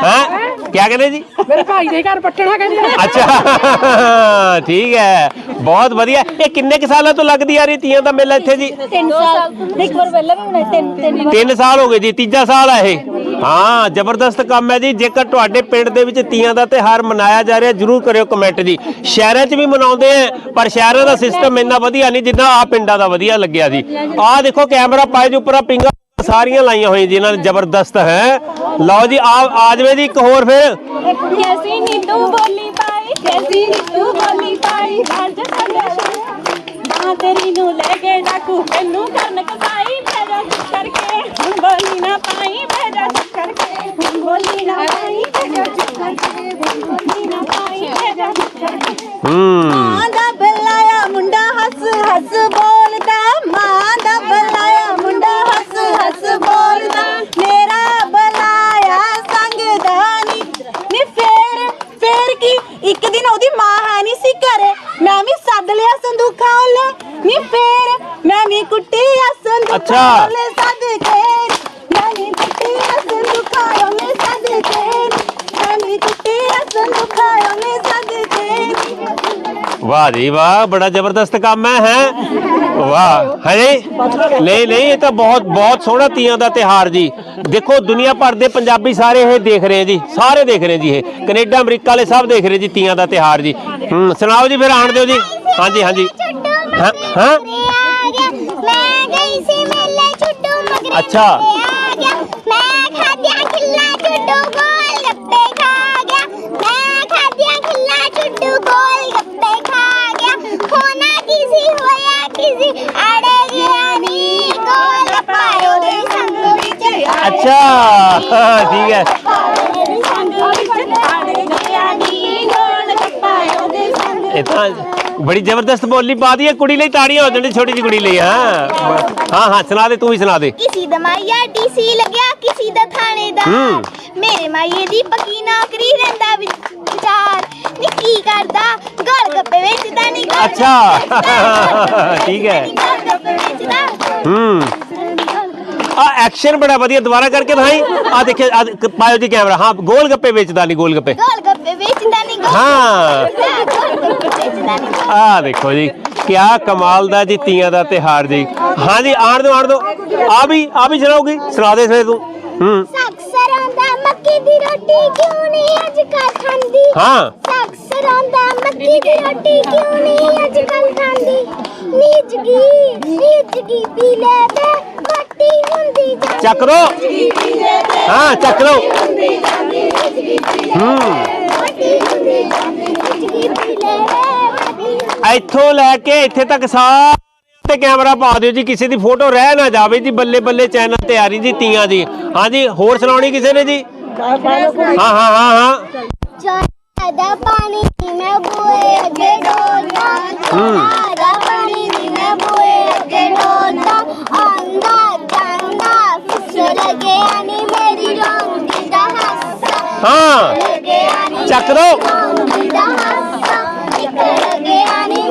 ਹੈ? ਕੀ ਕਹਿੰਦੇ ਜੀ? ਮੇਰੇ ਭਾਈ ਦੇ ਘਰ ਪੱਟਣਾ ਕਹਿੰਦੇ। ਅੱਛਾ। ਠੀਕ ਹੈ। ਬਹੁਤ ਵਧੀਆ। ਇਹ ਕਿੰਨੇ ਕੁ ਸਾਲਾਂ ਤੋਂ ਲੱਗਦੀ ਆ ਰਹੀ ਤੀਆਂ ਦਾ ਮੇਲਾ ਇੱਥੇ ਜੀ? 3 ਸਾਲ। ਇੱਕ ਵਾਰ ਪਹਿਲਾਂ ਵੀ ਤਿੰਨ 3 ਸਾਲ ਹੋ ਗਏ ਜੀ ਤੀਜਾ ਸਾਲ ਆ ਇਹ। ਹਾਂ, ਜ਼ਬਰਦਸਤ ਕੰਮ ਹੈ ਜੀ। ਜੇਕਰ ਤੁਹਾਡੇ ਪਿੰਡ ਦੇ ਵਿੱਚ ਤੀਆਂ ਦਾ ਤਿਹਾਰ ਮਨਾਇਆ ਜਾ ਰਿਹਾ, ਜਰੂਰ ਕਰਿਓ ਕਮੈਂਟ ਜੀ। ਸ਼ਹਿਰਾਂ 'ਚ ਵੀ ਮਨਾਉਂਦੇ ਆ, ਪਰ ਸ਼ਹਿਰਾਂ ਦਾ ਸਿਸਟਮ ਇੰਨਾ ਵਧੀਆ ਨਹੀਂ ਜਿੰਨਾ ਆ ਪਿੰਡਾਂ ਦਾ ਵਧੀਆ ਲੱਗਿਆ ਜੀ। ਆਹ ਦੇਖੋ, ਕੈਮਰਾ ਪਾਏ ਦੇ ਉੱਪਰ ਆ, ਪਿੰਗਾ ਸਾਰੀਆਂ ਲਾਈਆਂ ਹੋਈਆਂ ਜੀ, ਇਹਨਾਂ ਨੇ ਜ਼ਬਰਦਸਤ ਹੈ। ਲਓ ਜੀ, ਆ ਆ ਜਾਵੇ ਜੀ ਇੱਕ ਹੋਰ ਫਿਰ। ਕੈਸੀ ਨੀ ਬੋਲੀ ਪਾਈ ਕੈਸੀ ਨੀ ਬੋਲੀ ਪਾਈ ਰਾਂਝ ਸੰਗਾ ਮਾਂ ਤੇਰੀ ਨੂੰ ਲੈ ਕੇ ਡਾਕੂ ਮੈਨੂੰ ਕਰਨ ਕਸਾਈ ਭੇਜਾ ਕਰਕੇ ਬੋਲੀ ਨਾ ਪਾਈ। ਜੀ ਵਾਹ ਬੜਾ ਜ਼ਬਰਦਸਤ ਕੰਮ ਹੈ ਹੈ? ਵਾਹ ਹੈ ਜੀ? ਨਹੀਂ ਨਹੀਂ ਇਹ ਤਾਂ ਬਹੁਤ ਬਹੁਤ ਸੋਹਣਾ ਤੀਆਂ ਦਾ ਤਿਹਾਰ ਜੀ। ਦੇਖੋ ਦੁਨੀਆ ਭਰ ਦੇ ਪੰਜਾਬੀ ਸਾਰੇ ਇਹ ਦੇਖ ਰਹੇ ਜੀ ਸਾਰੇ ਦੇਖ ਰਹੇ ਜੀ ਇਹ। ਕੈਨੇਡਾ ਅਮਰੀਕਾ ਵਾਲੇ ਸਭ ਦੇਖ ਰਹੇ ਜੀ ਤੀਆਂ ਦਾ ਤਿਹਾਰ ਜੀ। ਹੂੰ ਸੁਣਾਓ ਜੀ ਫਿਰ ਆਣ ਦਿਓ ਜੀ। ਹਾਂਜੀ ਹਾਂਜੀ। ਹਾਂ? ਹਾਂ? ਆ ਗਿਆ। ਮੈਂ ਗਈ ਸੀ ਮੇਲੇ ਛੁੱਟੂ ਮਗਰੇ। ਅੱਛਾ। ਆ ਗਿਆ ਮੈਂ ਖਾਦਿਆ ਖਿੱਲਾ ਛੁੱਟੂ ਗੋਲ ਗੱਪੇ ਖਾ ਗਿਆ ਮੈਂ ਖਾਦਿਆ ਖਿੱਲਾ ਛੁੱਟੂ ਗੋਲ ਗੱਪੇ ਖਾ ਗਿਆ ਹੋਣਾ ਕਿਸੀ ਹੋਇਆ ਕਿਸੀ ਅੜੇ ਗਿਆ ਨੀ ਗੋਲ ਗੱਪਾਇਓ ਦੇ ਸੰਗ ਵਿੱਚ ਅੱਛਾ। ਹਾਂ, ਠੀਕ ਹੈ। ਸੰਗ ਵਿੱਚ ਆੜੇ ਗਿਆ ਨੀ ਗੋਲ ਗੱਪਾਇਓ ਦੇ ਸੰਗ ਇਹ ਤਾਂ ਬੜੀ ਜ਼ਬਰਦਸਤ ਬੋਲੀ ਪਾ ਦੀ ਹੈ। ਕੁੜੀ ਲਈ ਤਾੜੀਆਂ ਹੋ ਜਾਣੀ ਛੋਟੀ ਜਿਹੀ ਕੁੜੀ ਲਈ ਹਾਂ। ਹਾਂ ਹਾਂ ਸੁਣਾ ਦੇ ਤੂੰ ਵੀ ਸੁਣਾ ਦੇ। ਕਿਸੀ ਦਾ ਮਾਇਆ ਡੀਸੀ ਲੱਗਿਆ ਕਿਸੀ ਦਾ ਥਾਣੇਦਾਰ। ਹੂੰ। ਮੇਰੇ ਮਾਈਏ ਦੀ ਪੱਕੀ ਨੌਕਰੀ ਰਹਿੰਦਾ ਵਿਚਾਰ। ਨੀ ਕੀ ਕਰਦਾ ਗੋਲ ਗੱਪੇ ਵੇਚਦਾ ਨਹੀਂ ਅੱਛਾ। ਠੀਕ ਹੈ। ਹੂੰ। ਆ ਐਕਸ਼ਨ ਬੜਾ ਵਧੀਆ ਦੁਬਾਰਾ ਕਰਕੇ ਦਿਖਾਈ। ਆ ਦੇਖਿਓ ਆਹ ਦੇਖ- ਪਾਇਓ ਜੀ ਕੈਮਰਾ। ਹਾਂ ਗੋਲ ਗੱਪੇ ਵੇਚਦਾ ਨਹੀਂ ਗੋਲ ਗੱਪੇ। ਗੋਲ ਗੱਪੇ ਵੇਚਦਾ ਨਹੀਂ ਹਾਂ। ਗੋਲ ਗੱਪੇ ਵੇਚਦਾ ਨਹੀਂ ਆ ਦੇਖੋ ਜੀ ਕਿਆ ਕਮਾਲ ਦਾ ਜੀ ਤੀਆਂ ਦਾ ਤਿਹਾਰ ਜੀ। ਹਾਂ ਜੀ ਆਣ ਦੋ ਆਣ ਦੋ ਆ ਵੀ ਆ ਵੀ ਸੁਣਾਓਗੀ ਸੁਣਾ ਦੇ ਫਿਰ ਤੂੰ। ਹੂੰ। ਸਕਸਰਾਂ ਦਾ ਮੱਕੀ ਦੀ ਰੋਟੀ ਕਿਉਂ ਨਹੀਂ ਅੱਜ ਕੱਲ ਖਾਂਦੀ? ਹਾਂ। ਸਕਸਰਾਂ ਦਾ ਮੱਕੀ ਦੀ ਰੋਟੀ ਕਿਉਂ ਨਹੀਂ ਅੱਜ ਕੱਲ ਖਾਂਦੀ? ਨੀਚਗੀ ਨੀਚਗੀ ਪੀ ਲੈ ਬੇ ਮੱਟੀ ਹੁੰਦੀ ਜਾਂਦੀ। ਚੱਕ ਦੋ ਹਾਂ ਚੱਕ ਹੂੰ। ਲੈ ਮੱਟੀ ਇੱਥੋਂ ਲੈ ਕੇ ਇੱਥੇ ਤੱਕ ਸਾਰੇ ਤੇ ਕੈਮਰਾ ਪਾ ਦਿਓ ਜੀ ਕਿਸੇ ਦੀ ਫੋਟੋ ਰਹਿ ਨਾ ਜਾਵੇ ਜੀ ਬੱਲੇ ਬੱਲੇ ਚੈਨਲ ਤੇ ਆ ਰਹੀ ਜੀ ਤੀਆਂ ਦੀ। ਹਾਂਜੀ ਹੋਰ ਸੁਣਾਉਣੀ ਕਿਸੇ ਨੇ ਜੀ? ਹਾਂ ਹਾਂ ਹਾਂ ਹਾਂ। ਆਦਾ ਪਾਣੀ ਨੀ ਮੈਂ ਬੂਏ ਅੱਗੇ ਡੋਲਦਾ ਆਦਾ ਪਾਣੀ ਨੀ ਮੈਂ ਬੂਏ ਅੱਗੇ ਡੋਲਦਾ ਆਂਦਾ ਜਾਂਦਾ ਫਿਸਲ ਗਿਆ ਨੀ ਮੇਰੀ ਰੋਂਦੀ ਦਾ ਹਾਸਾ ਹਾਂ। ਲੱਗਿਆ ਨੀ ਚੱਕ ਦੋ। ਰੋਂਦੀ ਦਾ। ਹਾਸਾ ਨਿਕਲ ਗਿਆ ਨੀ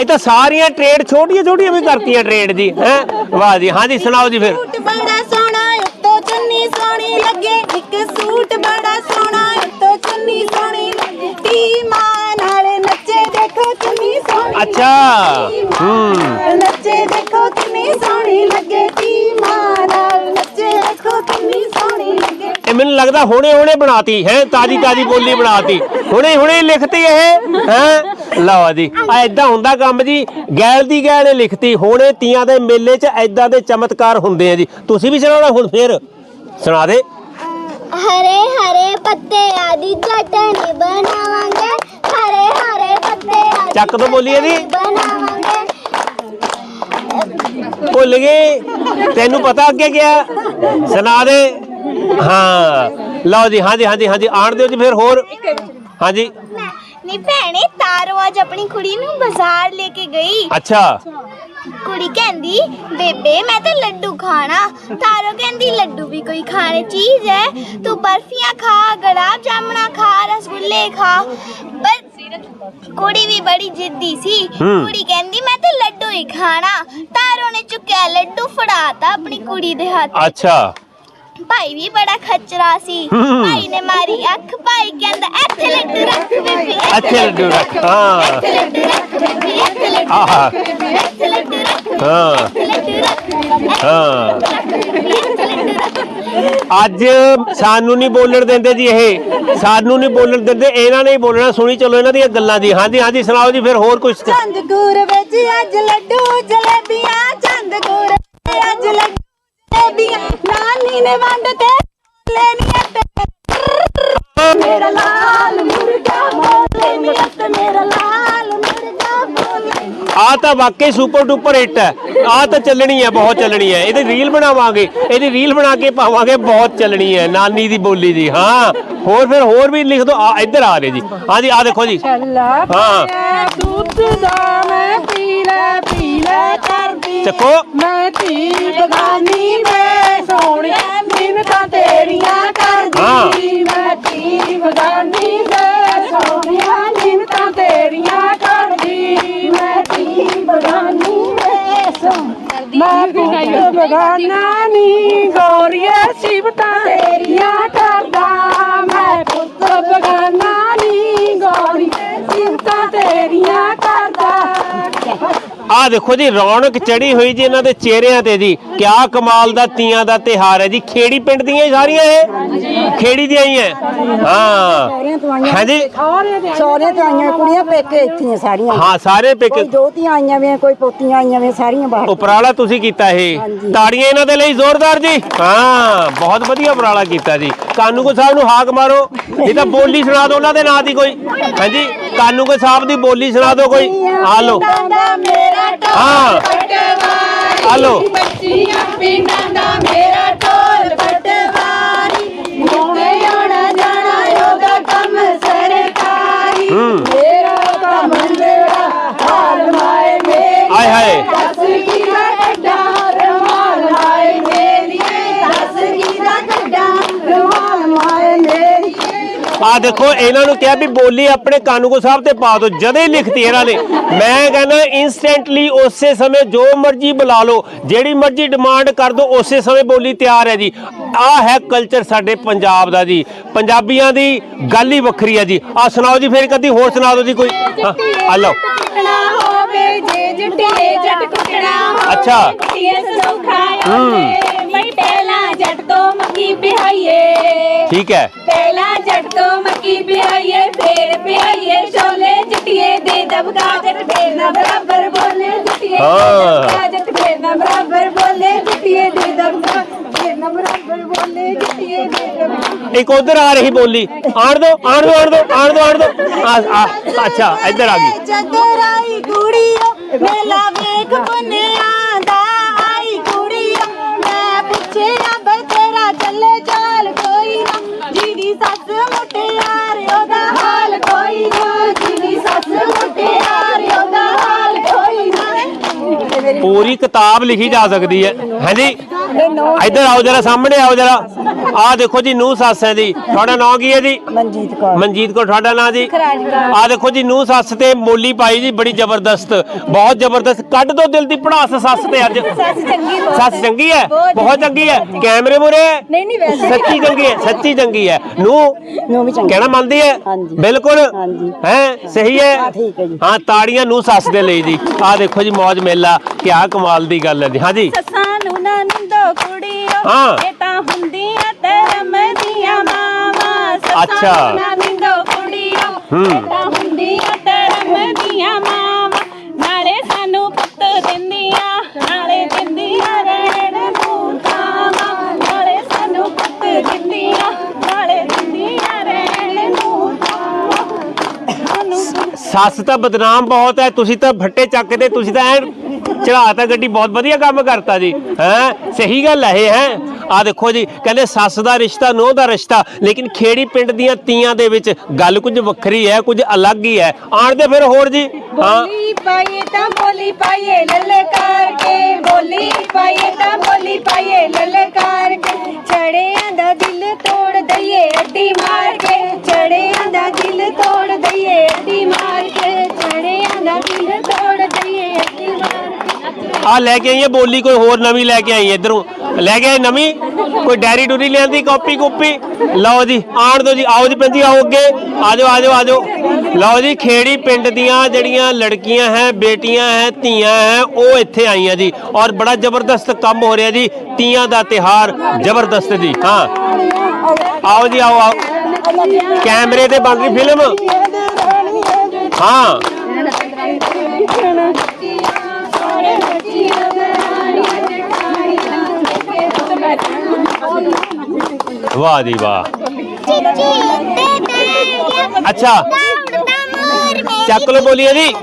ਇਹ ਤਾਂ ਸਾਰੀਆਂ ਟ੍ਰੇਡ ਛੋਟੀਆਂ ਛੋਟੀਆਂ ਵੀ ਕਰਤੀਆਂ ਟ੍ਰੇਡ ਜੀ ਹੈ? ਵਾਹ ਜੀ ਹਾਂ ਜੀ ਸੁਣਾਓ ਜੀ ਫਿਰ। ਸੂਟ ਬੜਾ ਸੋਹਣਾ ਉੱਤੋਂ ਚੁੰਨੀ ਸੋਹਣੀ ਲੱਗੇ। ਇੱਕ ਸੂਟ ਬੜਾ ਸੋਹਣਾ ਉੱਤੋਂ ਚੁੰਨੀ ਸੋਹਣੀ ਲੱਗੇ। ਤੀ ਮਾਂ ਨਾਲ ਨੱਚੇ ਦੇਖੋ ਕਿੰਨੀ ਸੋਹਣੀ ਅੱਛਾ ਹੂੰ। ਨੱਚੇ ਦੇਖੋ ਕਿੰਨੀ ਸੋਹਣੀ ਲੱਗੇ। ਤੀ ਮਾਂ ਨਾਲ ਨੱਚੇ ਦੇਖੋ ਕਿੰਨੀ ਸੋਹਣੀ ਲੱਗੇ। ਇਹ ਮੈਨੂੰ ਲੱਗਦਾ ਹੁਣੇ ਹੁਣੇ ਬਣਾਤੀ ਹੈ? ਤਾਜੀ ਤਾਜੀ ਬੋਲੀ ਬਣਾਤੀ। ਹੁਣੇ ਹੁਣੇ ਲਿਖਤੀ ਇਹ ਹੈ? ਲਓ ਜੀ। ਆ ਇਦਾਂ ਹੁੰਦਾ ਕੰਮ ਜੀ ਗੈਲ ਦੀ ਗੈਲ ਨੇ ਲਿਖਤੀ ਹੁਣੇ ਤੀਆਂ ਦੇ ਮੇਲੇ 'ਚ ਐਦਾਂ ਦੇ ਚਮਤਕਾਰ ਹੁੰਦੇ ਆ ਜੀ। ਤੁਸੀਂ ਵੀ ਸੁਣਾਉਣਾ ਹੁਣ ਫੇਰ? ਸੁਣਾ ਦੇ। ਹਰੇ ਹਰੇ ਪੱਤੇ ਆਦੀ ਚਟਣੀ ਬਣਾਵਾਂਗੇ। ਹਰੇ ਹਰੇ ਪੱਤੇ ਆਦੀ ਚੱਕ ਦੋ ਬੋਲੀ ਇਹਦੀ। ਬਣਾਵਾਂਗੇ। ਭੁੱਲ ਗਏ। ਤੈਨੂੰ ਪਤਾ ਅੱਗੇ ਗਿਆ ਸੁਣਾ ਦੇ। ਹਾਂ। ਲਓ ਜੀ ਹਾਂਜੀ ਹਾਂਜੀ ਹਾਂਜੀ। ਆਣ ਦਿਓ ਜੀ ਫਿਰ ਹੋਰ। ਹਾਂਜੀ। ਨੀ ਭੈਣੇ ਤਾਰੋ ਅੱਜ ਆਪਣੀ ਕੁੜੀ ਨੂੰ ਬਾਜ਼ਾਰ ਲੈ ਕੇ ਗਈ। ਅੱਛਾ। ਕੁੜੀ ਕਹਿੰਦੀ ਬੇਬੇ ਮੈਂ ਤਾਂ ਲੱਡੂ ਖਾਣਾ। ਤਾਰੋ ਕਹਿੰਦੀ ਲੱਡੂ ਵੀ ਕੋਈ ਖਾਣੇ ਚੀਜ਼ ਹੈ ਤੂੰ ਬਰਫੀਆਂ ਖਾ ਗੁਲਾਬ ਜਾਮਣਾ ਖਾ ਰਸਗੁੱਲੇ ਖਾ। ਪਰ ਕੁੜੀ ਵੀ ਬੜੀ ਜਿੱਦੀ ਸੀ। ਹੂੰ। ਕੁੜੀ ਕਹਿੰਦੀ ਮੈਂ ਤਾਂ ਲੱਡੂ ਹੀ ਖਾਣਾ। ਤਾਰੋ ਨੇ ਚੁੱਕਿਆ ਲੱਡੂ ਫੜਾਤਾ ਆਪਣੀ ਕੁੜੀ ਦੇ ਹੱਥ। ਅੱਛਾ। ਭਾਈ ਵੀ ਬੜਾ ਖੱਚਰਾ ਸੀ। ਹੂੰ। ਭਾਈ ਨੇ ਮਾਰੀ ਅੱਖ ਭਾਈ ਕਹਿੰਦਾ ਇੱਥੇ ਲੱਡੂ ਰੱਖ ਬੇਬੀ ਅੱਛੇ ਲੱਡੂ ਰੱਖ ਹਾਂ ਇੱਥੇ ਲੱਡੂ ਰੱਖ ਬੇਬੀ ਇੱਥੇ ਲੱਡੂ ਆਹਾ। ਇੱਥੇ ਲੱਡੂ ਰੱਖ ਹਾਂ ਇੱਥੇ ਲੱਡੂ ਰੱਖ ਹਾਂ ਰੱਖ ਬੇਬੀ ਇੱਥੇ ਲੱਡੂ ਰੱਖ ਅੱਜ ਸਾਨੂੰ ਨਹੀਂ ਬੋਲਣ ਦਿੰਦੇ ਜੀ ਇਹ। ਸਾਨੂੰ ਨਹੀਂ ਬੋਲਣ ਦਿੰਦੇ ਇਹਨਾਂ ਨੇ ਹੀ ਬੋਲਣਾ। ਸੁਣੀ ਚਲੋ ਇਹਨਾਂ ਦੀਆਂ ਗੱਲਾਂ ਜੀ। ਹਾਂਜੀ ਹਾਂਜੀ ਸੁਣਾਓ ਜੀ ਫਿਰ ਹੋਰ ਕੁਝ ਚੰਦ ਗੁਰ ਵਿੱਚ ਅੱਜ ਲੱਡੂ ਜਲੇਬੀਆਂ ਚੰਦ ਗੁਰ ਵਿੱਚ ਅੱਜ ਲੱਡੂ ਨਾਨੀ ਨੇ ਵੰਡ ਤੇ ਲੈਣੀਆਂ ਤੇ? ਮੇਰਾ ਲਾਲ ਮੁਰਗਾ ਬੋਲੇ ਨੀ ਤੇ ਮੇਰਾ ਲਾਲ ਆ ਤਾਂ ਵਾਕਈ ਸੁਪਰ ਡੂਪਰ ਹਿੱਟ ਹੈ। ਆ ਤਾਂ ਚੱਲਣੀ ਹੈ ਬਹੁਤ ਚੱਲਣੀ ਹੈ। ਇਹਦੀ ਰੀਲ ਬਣਾਵਾਂਗੇ ਇਹਦੀ ਰੀਲ ਬਣਾ ਕੇ ਪਾਵਾਂਗੇ ਬਹੁਤ ਚੱਲਣੀ ਹੈ ਨਾਨੀ ਦੀ ਬੋਲੀ ਜੀ ਹਾਂ। ਹੋਰ ਫਿਰ ਹੋਰ ਵੀ ਲਿਖ ਆ ਇੱਧਰ ਆ ਰਹੇ ਜੀ। ਹਾਂਜੀ ਆ ਦੇਖੋ ਜੀ। ਹਾਂ। ਪਾਇਆ ਦੁੱਧ ਦਾ ਮੈਂ ਪੀ ਲੈ ਪੀ ਲੈ ਕਰਦੀ ਚੱਕੋ। ਮੈਂ ਧੀ ਬਗਾਨੀ ਮੈਂ ਸੋਹਣਿਆ ਮਿੰਨਤਾਂ ਤੇਰੀਆਂ ਹਾਂ। ਕਰਦੀ ਮੈਂ ਧੀ ਬਗਾਨੀ ਮੈਂ ਪੁੱਤ ਬਗਾਨਾ ਨੀ ਗੋਰੀਏ ਸਿਵਤਾਂ ਤੇਰੀਆਂ ਦੇਖੋ ਜੀ ਰੌਣਕ ਚੜੀ ਹੋਈ ਜੀ ਇਹਨਾਂ ਦੇ ਚਿਹਰਿਆਂ ਤੇ ਜੀ। ਕਿਆ ਕਮਾਲ ਦਾ ਤੀਆਂ ਦਾ ਤਿਹਾਰ ਹੈ ਜੀ। ਖੇੜੀ ਪਿੰਡ ਦੀਆਂ ਹੀ ਸਾਰੀਆਂ ਇਹ? ਖੇੜੀ ਦੀਆਂ ਹੀ ਹੈ। ਹਾਂ। ਹਾਂਜੀ ਸਹੁਰੇ ਤੋਂ ਆਈਆਂ ਕੁੜੀਆਂ ਪੇਕੇ ਇੱਥੇ ਹੀ ਸਾਰੀਆਂ। ਹਾਂ ਸਾਰੇ ਪਿਕ। ਕੋਈ ਦੋਤੀਆਂ ਆਈਆਂ ਵੇ ਕੋਈ ਪੋਤੀਆਂ ਆਈਆਂ ਵੇ ਸਾਰੀਆਂ ਬਾਹਰ। ਉਪਰਾਲਾ ਤੁਸੀਂ ਕੀਤਾ ਇਹ। ਤਾੜੀਆਂ ਇਹਨਾਂ ਦੇ ਲਈ ਜ਼ੋਰਦਾਰ ਜੀ। ਹਾਂ ਬਹੁਤ ਵਧੀਆ ਉਪਰਾਲਾ ਕੀਤਾ ਜੀ। ਕਾਨੂੰਗੋ ਸਾਹਿਬ ਨੂੰ ਹਾਕ ਮਾਰੋ। ਇਹ ਤਾਂ ਬੋਲੀ ਸੁਣਾ ਦਿਓ ਉਹਨਾਂ ਦੇ ਨਾਂ ਦੀ ਕੋਈ। ਹਾਂਜੀ ਕਾਨੂੰਗੋ ਸਾਹਿਬ ਦੀ ਬੋਲੀ ਸੁਣਾ ਦਿਓ ਕੋਈ? ਆ ਲਓ। ਹਾਂ। ਆ ਲਓ। ਬੱਚੀਆਂ ਪਿੰਡਾਂ ਦਾ ਮੇਰਾ ਢੋਲ ਪਟਵਾਰੀ ਗਾਉਣੇ ਆਣਾ ਜਾਣਾ ਉਹਦਾ ਕੰਮ ਸਰਕਾਰੀ ਹੂੰ ਮੇਰਾ ਤਾਂ ਮੰਦੜਾ ਹਾਲ ਮਾਏ ਮੇਰੀ ਆਏ ਹਾਏ ਦੱਸ ਕੀ ਦਾ ਕੱਢਾ ਰਮਾਲ ਮਾਏ ਮੇਰੀ ਦੱਸ ਕੀ ਦਾ ਕੱਢਾ ਰਮਾਲ ਮਾਏ ਮੇਰੀ ਆ ਦੇਖੋ, ਇਹਨਾਂ ਨੂੰ ਕਿਹਾ ਵੀ ਬੋਲੀ ਆਪਣੇ ਕਾਨੂੰਗੋ ਸਾਹਿਬ ਤੇ ਪਾ ਦਿਓ, ਜਦੇ ਹੀ ਲਿਖਤੀ ਇਹਨਾਂ ਨੇ। ਮੈਂ ਕਹਿੰਦਾ ਇਨਸਟੈਂਟਲੀ ਉਸੇ ਸਮੇਂ ਜੋ ਮਰਜ਼ੀ ਬੁਲਾ ਲਓ, ਜਿਹੜੀ ਮਰਜ਼ੀ ਡਿਮਾਂਡ ਕਰ ਦਿਓ, ਉਸੇ ਸਮੇਂ ਬੋਲੀ ਤਿਆਰ ਹੈ ਜੀ। ਆ ਹੈ ਕਲਚਰ ਸਾਡੇ ਪੰਜਾਬ ਦਾ ਜੀ। ਪੰਜਾਬੀਆਂ ਦੀ ਗੱਲ ਹੀ ਵੱਖਰੀ ਹੈ ਜੀ। ਆ ਸੁਣਾਓ ਜੀ, ਫਿਰ ਕਦੀ ਹੋਰ ਸੁਣਾ ਦਿਓ ਜੀ ਕੋਈ। ਹਾਂ ਆ ਲਓ। ਕੁੱਟਣਾ ਹੋਵੇ ਜੇ ਜੱਟੀਏ ਜੱਟ ਕੁੱਟਣਾ ਹੋਵੇ ਅੱਛਾ। ਕੁੱਟੀਏ ਸੌਖਾ ਹੂੰ। ਆਵੇ ਮਈ ਪਹਿਲਾਂ ਜੱਟ ਤੋਂ ਮੱਕੀ ਪਿਹਾਈਏ ਠੀਕ ਹੈ ਪਹਿਲਾਂ ਜੱਟ ਤੋਂ ਮੱਕੀ ਪਿਹਾਈਏ ਫੇਰ ਪਿਹਾਈਏ ਛੋਲੇ ਜੱਟੀਏ ਦੇ ਦਬਕਾ ਜੱਟ ਫੇਰ ਨਾ ਬਰਾਬਰ ਬੋਲੇ ਫੇਰ ਨਾ ਬਰਾਬਰ ਬੋਲੇ ਜੱਟੀਏ ਦੇ ਦਬਕਾ ਫੇਰ ਨਾ ਬਰਾਬਰ ਬੋਲੇ ਜੱਟੀਏ ਦੇ ਦਬਕਾ। ਇੱਕ ਉਧਰ ਆ ਰਹੀ ਬੋਲੀ। ਆਣ ਦੋ ਆਣ ਦੋ ਆਣ ਦੋ ਆਣ ਦੋ ਆਣ ਦੋ। ਆ- ਆ- ਅੱਛਾ ਇੱਧਰ ਆ ਗਈ। ਆਈ ਕੁੜੀਓ ਮੇਲਾ ਵੇਖ ਪੁੰਨਿਆਂ ਪੂਰੀ ਕਿਤਾਬ ਲਿਖੀ ਜਾ ਸਕਦੀ ਹੈ। ਹਾਂਜੀ ਇੱਧਰ ਆਓ ਜਰਾ ਸਾਹਮਣੇ ਆਓ ਜਰਾ। ਆਹ ਦੇਖੋ ਜੀ ਨੂੰ ਸੱਸ ਹੈ ਜੀ। ਤੁਹਾਡਾ ਨਾਮ ਕੀ ਹੈ ਜੀ? ਮਨਜੀਤ ਕੌਰ। ਮਨਜੀਤ ਕੋ ਤੁਹਾਡਾ ਨਾਂ ਜੀ? ਆ ਦੇਖੋ ਜੀ ਨੂੰ ਸੱਸ ਤੇ ਮੋਲੀ ਪਾਈ ਜੀ ਬੜੀ ਜ਼ਬਰਦਸਤ ਬਹੁਤ ਜ਼ਬਰਦਸਤ। ਕੱਢ ਦੋ ਦਿਲ ਦੀ ਭੜਾਸ ਸੱਸ ਤੇ ਅੱਜ। ਸੱਸ ਚੰਗੀ ਬਹੁਤ ਸੱਸ ਚੰਗੀ ਹੈ? ਬਹੁਤ ਚੰਗੀ ਹੈ? ਕੈਮਰੇ ਮੂਰੇ ਨਹੀਂ ਨਹੀਂ ਵੈਸੇ। ਸੱਚੀ ਚੰਗੀ ਹੈ ਸੱਚੀ ਚੰਗੀ ਹੈ। ਨੂੰ ਨੂੰ ਵੀ ਚੰਗੀ। ਕਹਿਣਾ ਮੰਨਦੀ ਹੈ? ਹਾਂਜੀ। ਬਿਲਕੁਲ। ਹਾਂਜੀ। ਹੈ? ਸਹੀ ਹੈ? ਹਾਂ, ਠੀਕ ਹੈ ਜੀ। ਹਾਂ ਤਾੜੀਆਂ ਨੂੰ ਸੱਸ ਦੇ ਲਈ ਜੀ। ਆ ਦੇਖੋ ਜੀ ਮौज ਮੇਲਾ ਕਿਆ ਕਮਾਲ ਦੀ ਗੱਲ ਹੈ ਜੀ ਹਾਂਜੀ ਸੱਸਾਂ ਨੂੰ ਨਿੰਦੋ ਕੁੜੀਓ ਹਾਂ। ਇਹ ਤਾਂ ਹੁੰਦੀਆਂ ਧਰਮ ਦੀਆਂ ਮਾਵਾਂ ਅੱਛਾ। ਸੱਸਾਂ ਨਾ ਨਿੰਦੋ ਕੁੜੀਓ। ਇਹ ਤਾਂ ਹੁੰਦੀਆਂ ਧਰਮ ਦੀਆਂ ਮਾਵਾਂ ਨਾਲੇ ਸਾਨੂੰ ਪੁੱਤ ਦਿੰਦੀਆਂ ਨਾਲੇ ਦਿੰਦੀਆਂ ਰਹਿਣ ਸੱਸ ਤਾਂ ਬਦਨਾਮ ਬਹੁਤ ਹੈ, ਤੁਸੀਂ ਤਾਂ ਫੱਟੇ ਚੱਕਦੇ, ਤੁਸੀਂ ਤਾਂ ਐ ਚੜਾਤਾ ਗੱਡੀ, ਬਹੁਤ ਵਧੀਆ ਕੰਮ ਕਰਤਾ ਜੀ, ਹੈ? ਸਹੀ ਗੱਲ ਹੈ ਇਹ, ਹੈ? ਆ ਦੇਖੋ ਜੀ, ਕਹਿੰਦੇ ਸੱਸ ਦਾ ਰਿਸ਼ਤਾ, ਨੋਹ ਦਾ ਰਿਸ਼ਤਾ, ਲੇਕਿਨ ਖੇੜੀ ਪਿੰਡ ਦੀਆਂ ਤੀਆਂ ਦੇ ਵਿੱਚ ਗੱਲ ਕੁਝ ਵੱਖਰੀ ਹੈ, ਕੁਝ ਅਲੱਗ ਹੀ ਹੈ। ਆਣ ਦੇ ਫਿਰ ਹੋਰ ਜੀ, ਹਾਂ? ਬੋਲੀ ਪਾਈਏ ਤਾਂ ਬੋਲੀ ਪਾਈਏ, ਲਲਕਾਰ ਕੇ, ਬੋਲੀ ਪਾਈਏ ਤਾਂ ਬੋਲੀ ਪਾਈਏ, ਲਲਕਾਰ ਕੇ। ਛੜਿਆਂ ਦਾ ਦਿਲ ਤੋੜ ਦਈਏ ਅੱਡੀ ਮਾਰ ਕੇ ਛੜਿਆਂ ਦਾ ਦਿਲ ਤੋੜ ਦਈਏ ਅੱਡੀ ਮਾਰ ਕੇ ਚੜਿਆਂ ਦਾ ਦਿਲ ਤੋੜ ਦਈਏ ਅੱਡੀ ਆ ਲੈ ਕੇ ਆਈ ਹੈ, ਬੋਲੀ ਕੋਈ ਹੋਰ ਨਵੀਂ ਲੈ ਕੇ ਆਈ ਹੈ ਇਧਰੋਂ। ਲੈ ਕੇ ਆਈ ਨਵੀਂ? ਕੋਈ ਡੈਰੀ ਡੂਰੀ ਲਿਆਂਦੀ, ਕਾਪੀ ਕੁੱਪੀ? ਲਓ ਜੀ ਆਣ ਦੋ ਜੀ, ਆਓ ਜੀ ਪੰਜੀ ਆਓ ਅੱਗੇ। ਆ ਜਾਓ, ਆ ਲਓ ਜੀ, ਖੇੜੀ ਪਿੰਡ ਦੀਆਂ ਜਿਹੜੀਆਂ ਲੜਕੀਆਂ ਹੈ, ਬੇਟੀਆਂ ਹੈ, ਧੀਆਂ ਹੈ, ਉਹ ਇੱਥੇ ਆਈਆਂ ਜੀ। ਔਰ ਬੜਾ ਜ਼ਬਰਦਸਤ ਕੰਮ ਹੋ ਰਿਹਾ ਜੀ, ਤੀਆਂ ਦਾ ਤਿਹਾਰ ਜ਼ਬਰਦਸਤ ਜੀ, ਹਾਂ। ਆਓ ਜੀ, ਆਓ ਆਓ। ਕੈਮਰੇ ਤੇ ਬਣ ਰਹੀ ਫਿਲਮ। ਹਾਂ। ਵਾਹ ਜੀ ਵਾਹ। ਅੱਛਾ। ਚੱਕ ਲੋ ਬੋਲੀਏ ਜੀ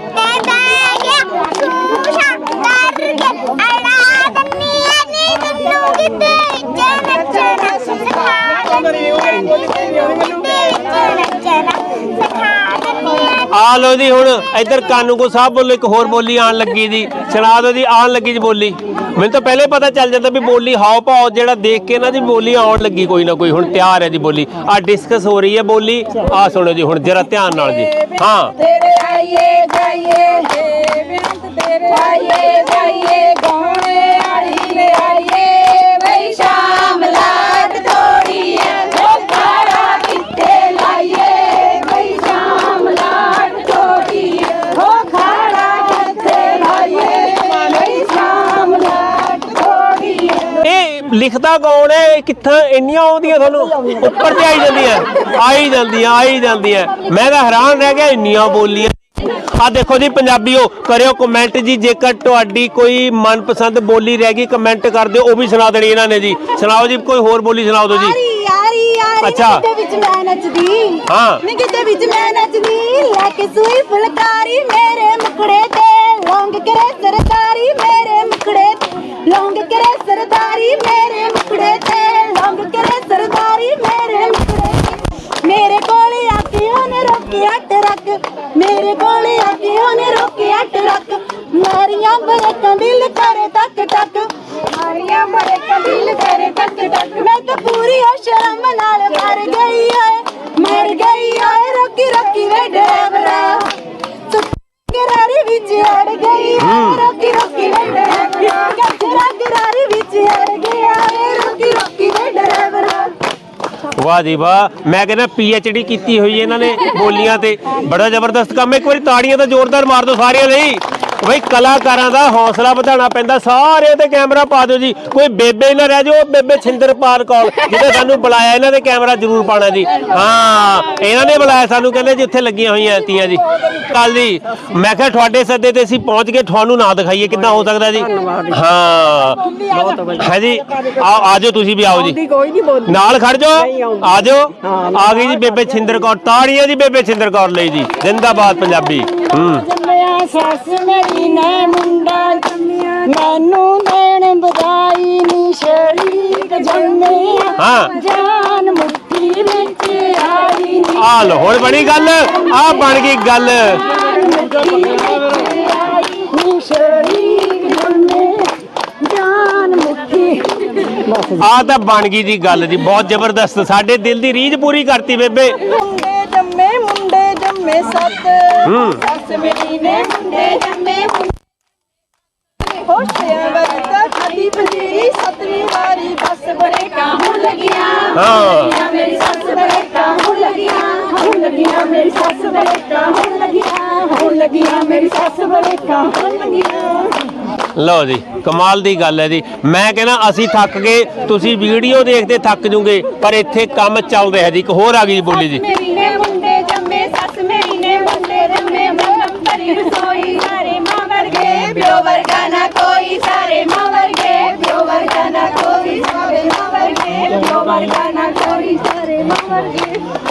ਆ ਲੋ ਜੀ ਹੁਣ, ਇੱਧਰ ਕਾਨੂੰਗੋ ਸਾਹਿਬ ਵੱਲੋਂ ਇੱਕ ਹੋਰ ਬੋਲੀ ਆਣ ਲੱਗੀ ਜੀ। ਸੁਣਾ ਦਿਓ ਜੀ ਆਣ ਲੱਗੀ ਜੀ ਬੋਲੀ। ਮੈਨੂੰ ਤਾਂ ਪਹਿਲੇ ਪਤਾ ਚੱਲ ਜਾਂਦਾ ਵੀ ਬੋਲੀ ਹਾਓ ਭਾਓ ਜਿਹੜਾ ਦੇਖ ਕੇ ਨਾ ਜੀ ਬੋਲੀ ਆਉਣ ਲੱਗੀ ਕੋਈ ਨਾ ਕੋਈ, ਹੁਣ ਤਿਆਰ ਹੈ ਜੀ ਬੋਲੀ। ਆ ਡਿਸਕਸ ਹੋ ਰਹੀ ਹੈ ਬੋਲੀ। ਆ ਸੁਣੋ ਜੀ ਹੁਣ, ਜਰਾ ਧਿਆਨ ਨਾਲ ਜੀ। ਹਾਂ। ਤੇਰੇ ਆਈਏ ਜਾਈਏ, ਹੇ ਬਿਆੰਤ ਤੇਰੇ ਆਈਏ, ਜਾਈਏ ਗਾਉਣੇ ਲਿਖਦਾ ਕੌਣ ਹੈ ਇਹ ਕਿੱਥਾਂ ਇੰਨੀਆਂ ਆਉਂਦੀਆਂ ਤੁਹਾਨੂੰ ਉੱਪਰ ਤੇ ਆਈ ਜਾਂਦੀਆਂ ਆਈ ਜਾਂਦੀਆਂ ਆਈ ਜਾਂਦੀਆਂ। ਮੈਂ ਤਾਂ ਹੈਰਾਨ ਰਹਿ ਗਿਆ ਇੰਨੀਆਂ ਬੋਲੀਆਂ। ਆ ਦੇਖੋ ਜੀ ਪੰਜਾਬੀਓ ਕਰਿਓ ਕਮੈਂਟ ਜੀ ਜੇਕਰ ਤੁਹਾਡੀ ਕੋਈ ਮਨਪਸੰਦ ਬੋਲੀ ਰਹਿ ਗਈ ਕਮੈਂਟ ਕਰ ਦਿਓ ਉਹ ਵੀ ਸੁਣਾ ਦੇਣੀ ਇਹਨਾਂ ਨੇ ਜੀ। ਸੁਣਾਓ ਜੀ ਕੋਈ ਹੋਰ ਬੋਲੀ ਸੁਣਾਓ ਦਿਓ ਜੀ। ਯਾਰੀ ਯਾਰੀ ਅੱਛਾ। ਨੀ ਕਿਤੇ ਵਿੱਚ ਮੈਂ ਨੱਚਦੀ। ਹਾਂ। ਨੀ ਕਿਤੇ ਵਿੱਚ ਮੈਂ ਨੱਚਦੀ। ਲੈ ਕੇ ਸੂਈ ਫੁਲਕਾਰੀ ਮੇਰੇ ਮੁਕੜੇ ਤੇ ਲੌਂਗ ਕਰੇ ਸਰਦਾਰੀ ਮੇਰੇ ਕੋਲੇ ਆ ਕੇ ਉਹਨੇ ਰੋਕਿਆ ਟਰੱਕ ਮਾਰੀਆਂ ਬਰਕਾਂ ਦਿਲ ਕਰੇ ਤੱਕ ਤੱਕ ਮਾਰੀਆਂ ਮਰੇ ਕਬੀਲ ਕਰੇ ਤੱਕ ਤੱਕ ਮੈਂ ਤਾਂ ਪੂਰੀ ਹੋ ਸ਼ਰਮ ਨਾਲ ਮਰ ਗਈ ਓਏ ਮਰ ਗਈ ਓਏ ਰੋਕੀ ਰੋਕੀ ਵੇ ਡਰਾਈਵਰਾ। ਗਰਾਰੀ ਵਿੱਚ ਅੜ ਗਈ ਓਏ ਰੋਕੀ ਰੋਕੀ ਵੇ ਡਰਾਈਵਰਾ। ਵਾਹ ਜੀ ਵਾਹ। ਮੈਂ ਕਹਿੰਦਾ ਡੀ ਕੀਤੀ ਹੋਈ ਇਹਨਾਂ ਨੇ ਬੋਲੀਆਂ ਤੇ। ਬੜਾ ਜ਼ਬਰਦਸਤ ਕੰਮ ਹੈ। ਇੱਕ ਵਾਰੀ ਤਾੜੀਆਂ ਤਾਂ ਜ਼ੋਰਦਾਰ ਮਾਰ ਦਿਓ ਸਾਰਿਆਂ ਲਈ। ਬਈ ਕਲਾਕਾਰਾਂ ਦਾ ਹੌਸਲਾ ਵਧਾਉਣਾ ਪੈਂਦਾ ਸਾਰੇ ਤੇ ਕੈਮਰਾ ਪਾ ਦਿਓ ਜੀ। ਕੋਈ ਬੇਬੇ ਨਾ ਰਹਿ ਜਾਓ ਬੇਬੇ ਛਿੰਦਰਪਾਲ ਕੌਰ ਜਿਹਨੇ ਸਾਨੂੰ ਬੁਲਾਇਆ ਇਹਨਾਂ ਦੇ ਕੈਮਰਾ ਜ਼ਰੂਰ ਪਾਣਾ ਜੀ। ਹਾਂ ਇਹਨਾਂ ਨੇ ਬੁਲਾਇਆ ਸਾਨੂੰ ਕਹਿੰਦੇ ਜੀ ਉੱਥੇ ਲੱਗੀਆਂ ਹੋਈਆਂ ਤੀਆਂ ਜੀ। ਕੱਲ ਜੀ ਮੈਂ ਕਿਹਾ ਤੁਹਾਡੇ ਸੱਦੇ ਤੇ ਅਸੀਂ ਪਹੁੰਚ ਕੇ ਤੁਹਾਨੂੰ ਨਾ ਦਿਖਾਈਏ ਕਿੱਦਾਂ ਹੋ ਸਕਦਾ ਜੀ? ਹਾਂ। ਹੈ ਜੀ ਆਓ ਆਜੋ ਤੁਸੀਂ ਵੀ ਆਓ ਜੀ। ਨਾਲ ਖੜ ਜਾਓ ਆ ਜਾਓ। ਆ ਗਈ ਜੀ ਬੇਬੇ ਛਿੰਦਰ ਕੌਰ ਤਾੜੀਆਂ ਜੀ ਬੇਬੇ ਛਿੰਦਰ ਕੌਰ ਲਈ ਜੀ। ਜਿੰਦਾਬਾਦ ਪੰਜਾਬੀ। ਹੂੰ। ਸੱਸ ਮੇਰੀ ਨੇ ਮੁੰਡਾ ਜੰਮਿਆ। ਮੈਨੂੰ ਦੇਣ ਵਧਾਈ ਨੀ ਸ਼ਰੀਕ ਜੰਮਿਆ। ਹਾਂ। ਜਾਨ ਮੁੱਠੀ ਵਿੱਚ ਆਈ ਨੀ ਆ ਲੋ ਹੁਣ ਬਣੀ ਗੱਲ। ਆ ਬਣ ਗਈ ਗੱਲ। ਜਾਨ ਆ ਤਾਂ ਬਣ ਗਈ ਜੀ ਗੱਲ ਜੀ ਬਹੁਤ ਜ਼ਬਰਦਸਤ। ਸਾਡੇ ਦਿਲ ਦੀ ਰੀਝ ਪੂਰੀ ਕਰਤੀ ਬੇਬੇ। ਜੰਮੇ ਸੱਤ ਹੂੰ। ਸੱਸ ਮੇਰੀ ਨੇ ਮੁੰਡੇ ਜੰਮੇ ਹੋਸ਼ਿਆਂ ਵਰਤਾ ਖਾਦੀ ਪੰਜੀਰੀ ਸਤਵੀਂ ਵਾਰੀ ਬਸ ਬੜੇ ਕਾਹੂ ਲੱਗੀਆਂ। ਹਾਂ। ਮੇਰੀ ਸੱਸ ਬੜੇ ਕਾਹੂ ਲੱਗੀਆਂ। ਹੁਣ ਲੱਗੀਆਂ ਮੇਰੀ ਸੱਸ ਬੜੇ ਕਾਹੂ ਲੱਗੀਆਂ। ਹੁਣ ਲੱਗੀਆਂ ਮੇਰੀ ਸੱਸ ਬੜੇ ਕਾਹੂ ਲੱਗੀਆਂ। ਲਓ ਜੀ ਕਮਾਲ ਦੀ ਗੱਲ ਹੈ ਜੀ। ਮੈਂ ਕਹਿੰਦਾ ਅਸੀਂ ਥੱਕ ਗਏ ਤੁਸੀਂ ਵੀਡੀਓ ਦੇਖਦੇ ਥੱਕ ਜੂਗੇ ਪਰ ਇੱਥੇ ਕੰਮ ਚੱਲ ਰਿਹਾ ਜੀ। ਇੱਕ ਹੋਰ ਆ ਗਈ ਜੀ ਬੋਲੀ ਜੀ ਮੇਰੀ ਨੇ ਮੁੰਡੇ ਜੰਮੇ ਸੱਸ ਮੇਰੀ ਨੇ ਮੁੰਡੇ ਜੰਮੇ ਮਨਮ ਭਰੀ ਰਸੋਈ ਸਾਰੇ ਮਾਂ ਵਰਗੇ, ਪਿਓ ਵਰਗਾ ਨਾ ਕੋਈ ਸਾਰੇ ਮਾਂ ਵਰਗੇ, ਪਿਓ ਵਰਗਾ ਨਾ ਕੋਈ ਸਾਰੇ ਮਾਂ ਵਰਗੇ, ਪਿਓ ਵਰਗਾ।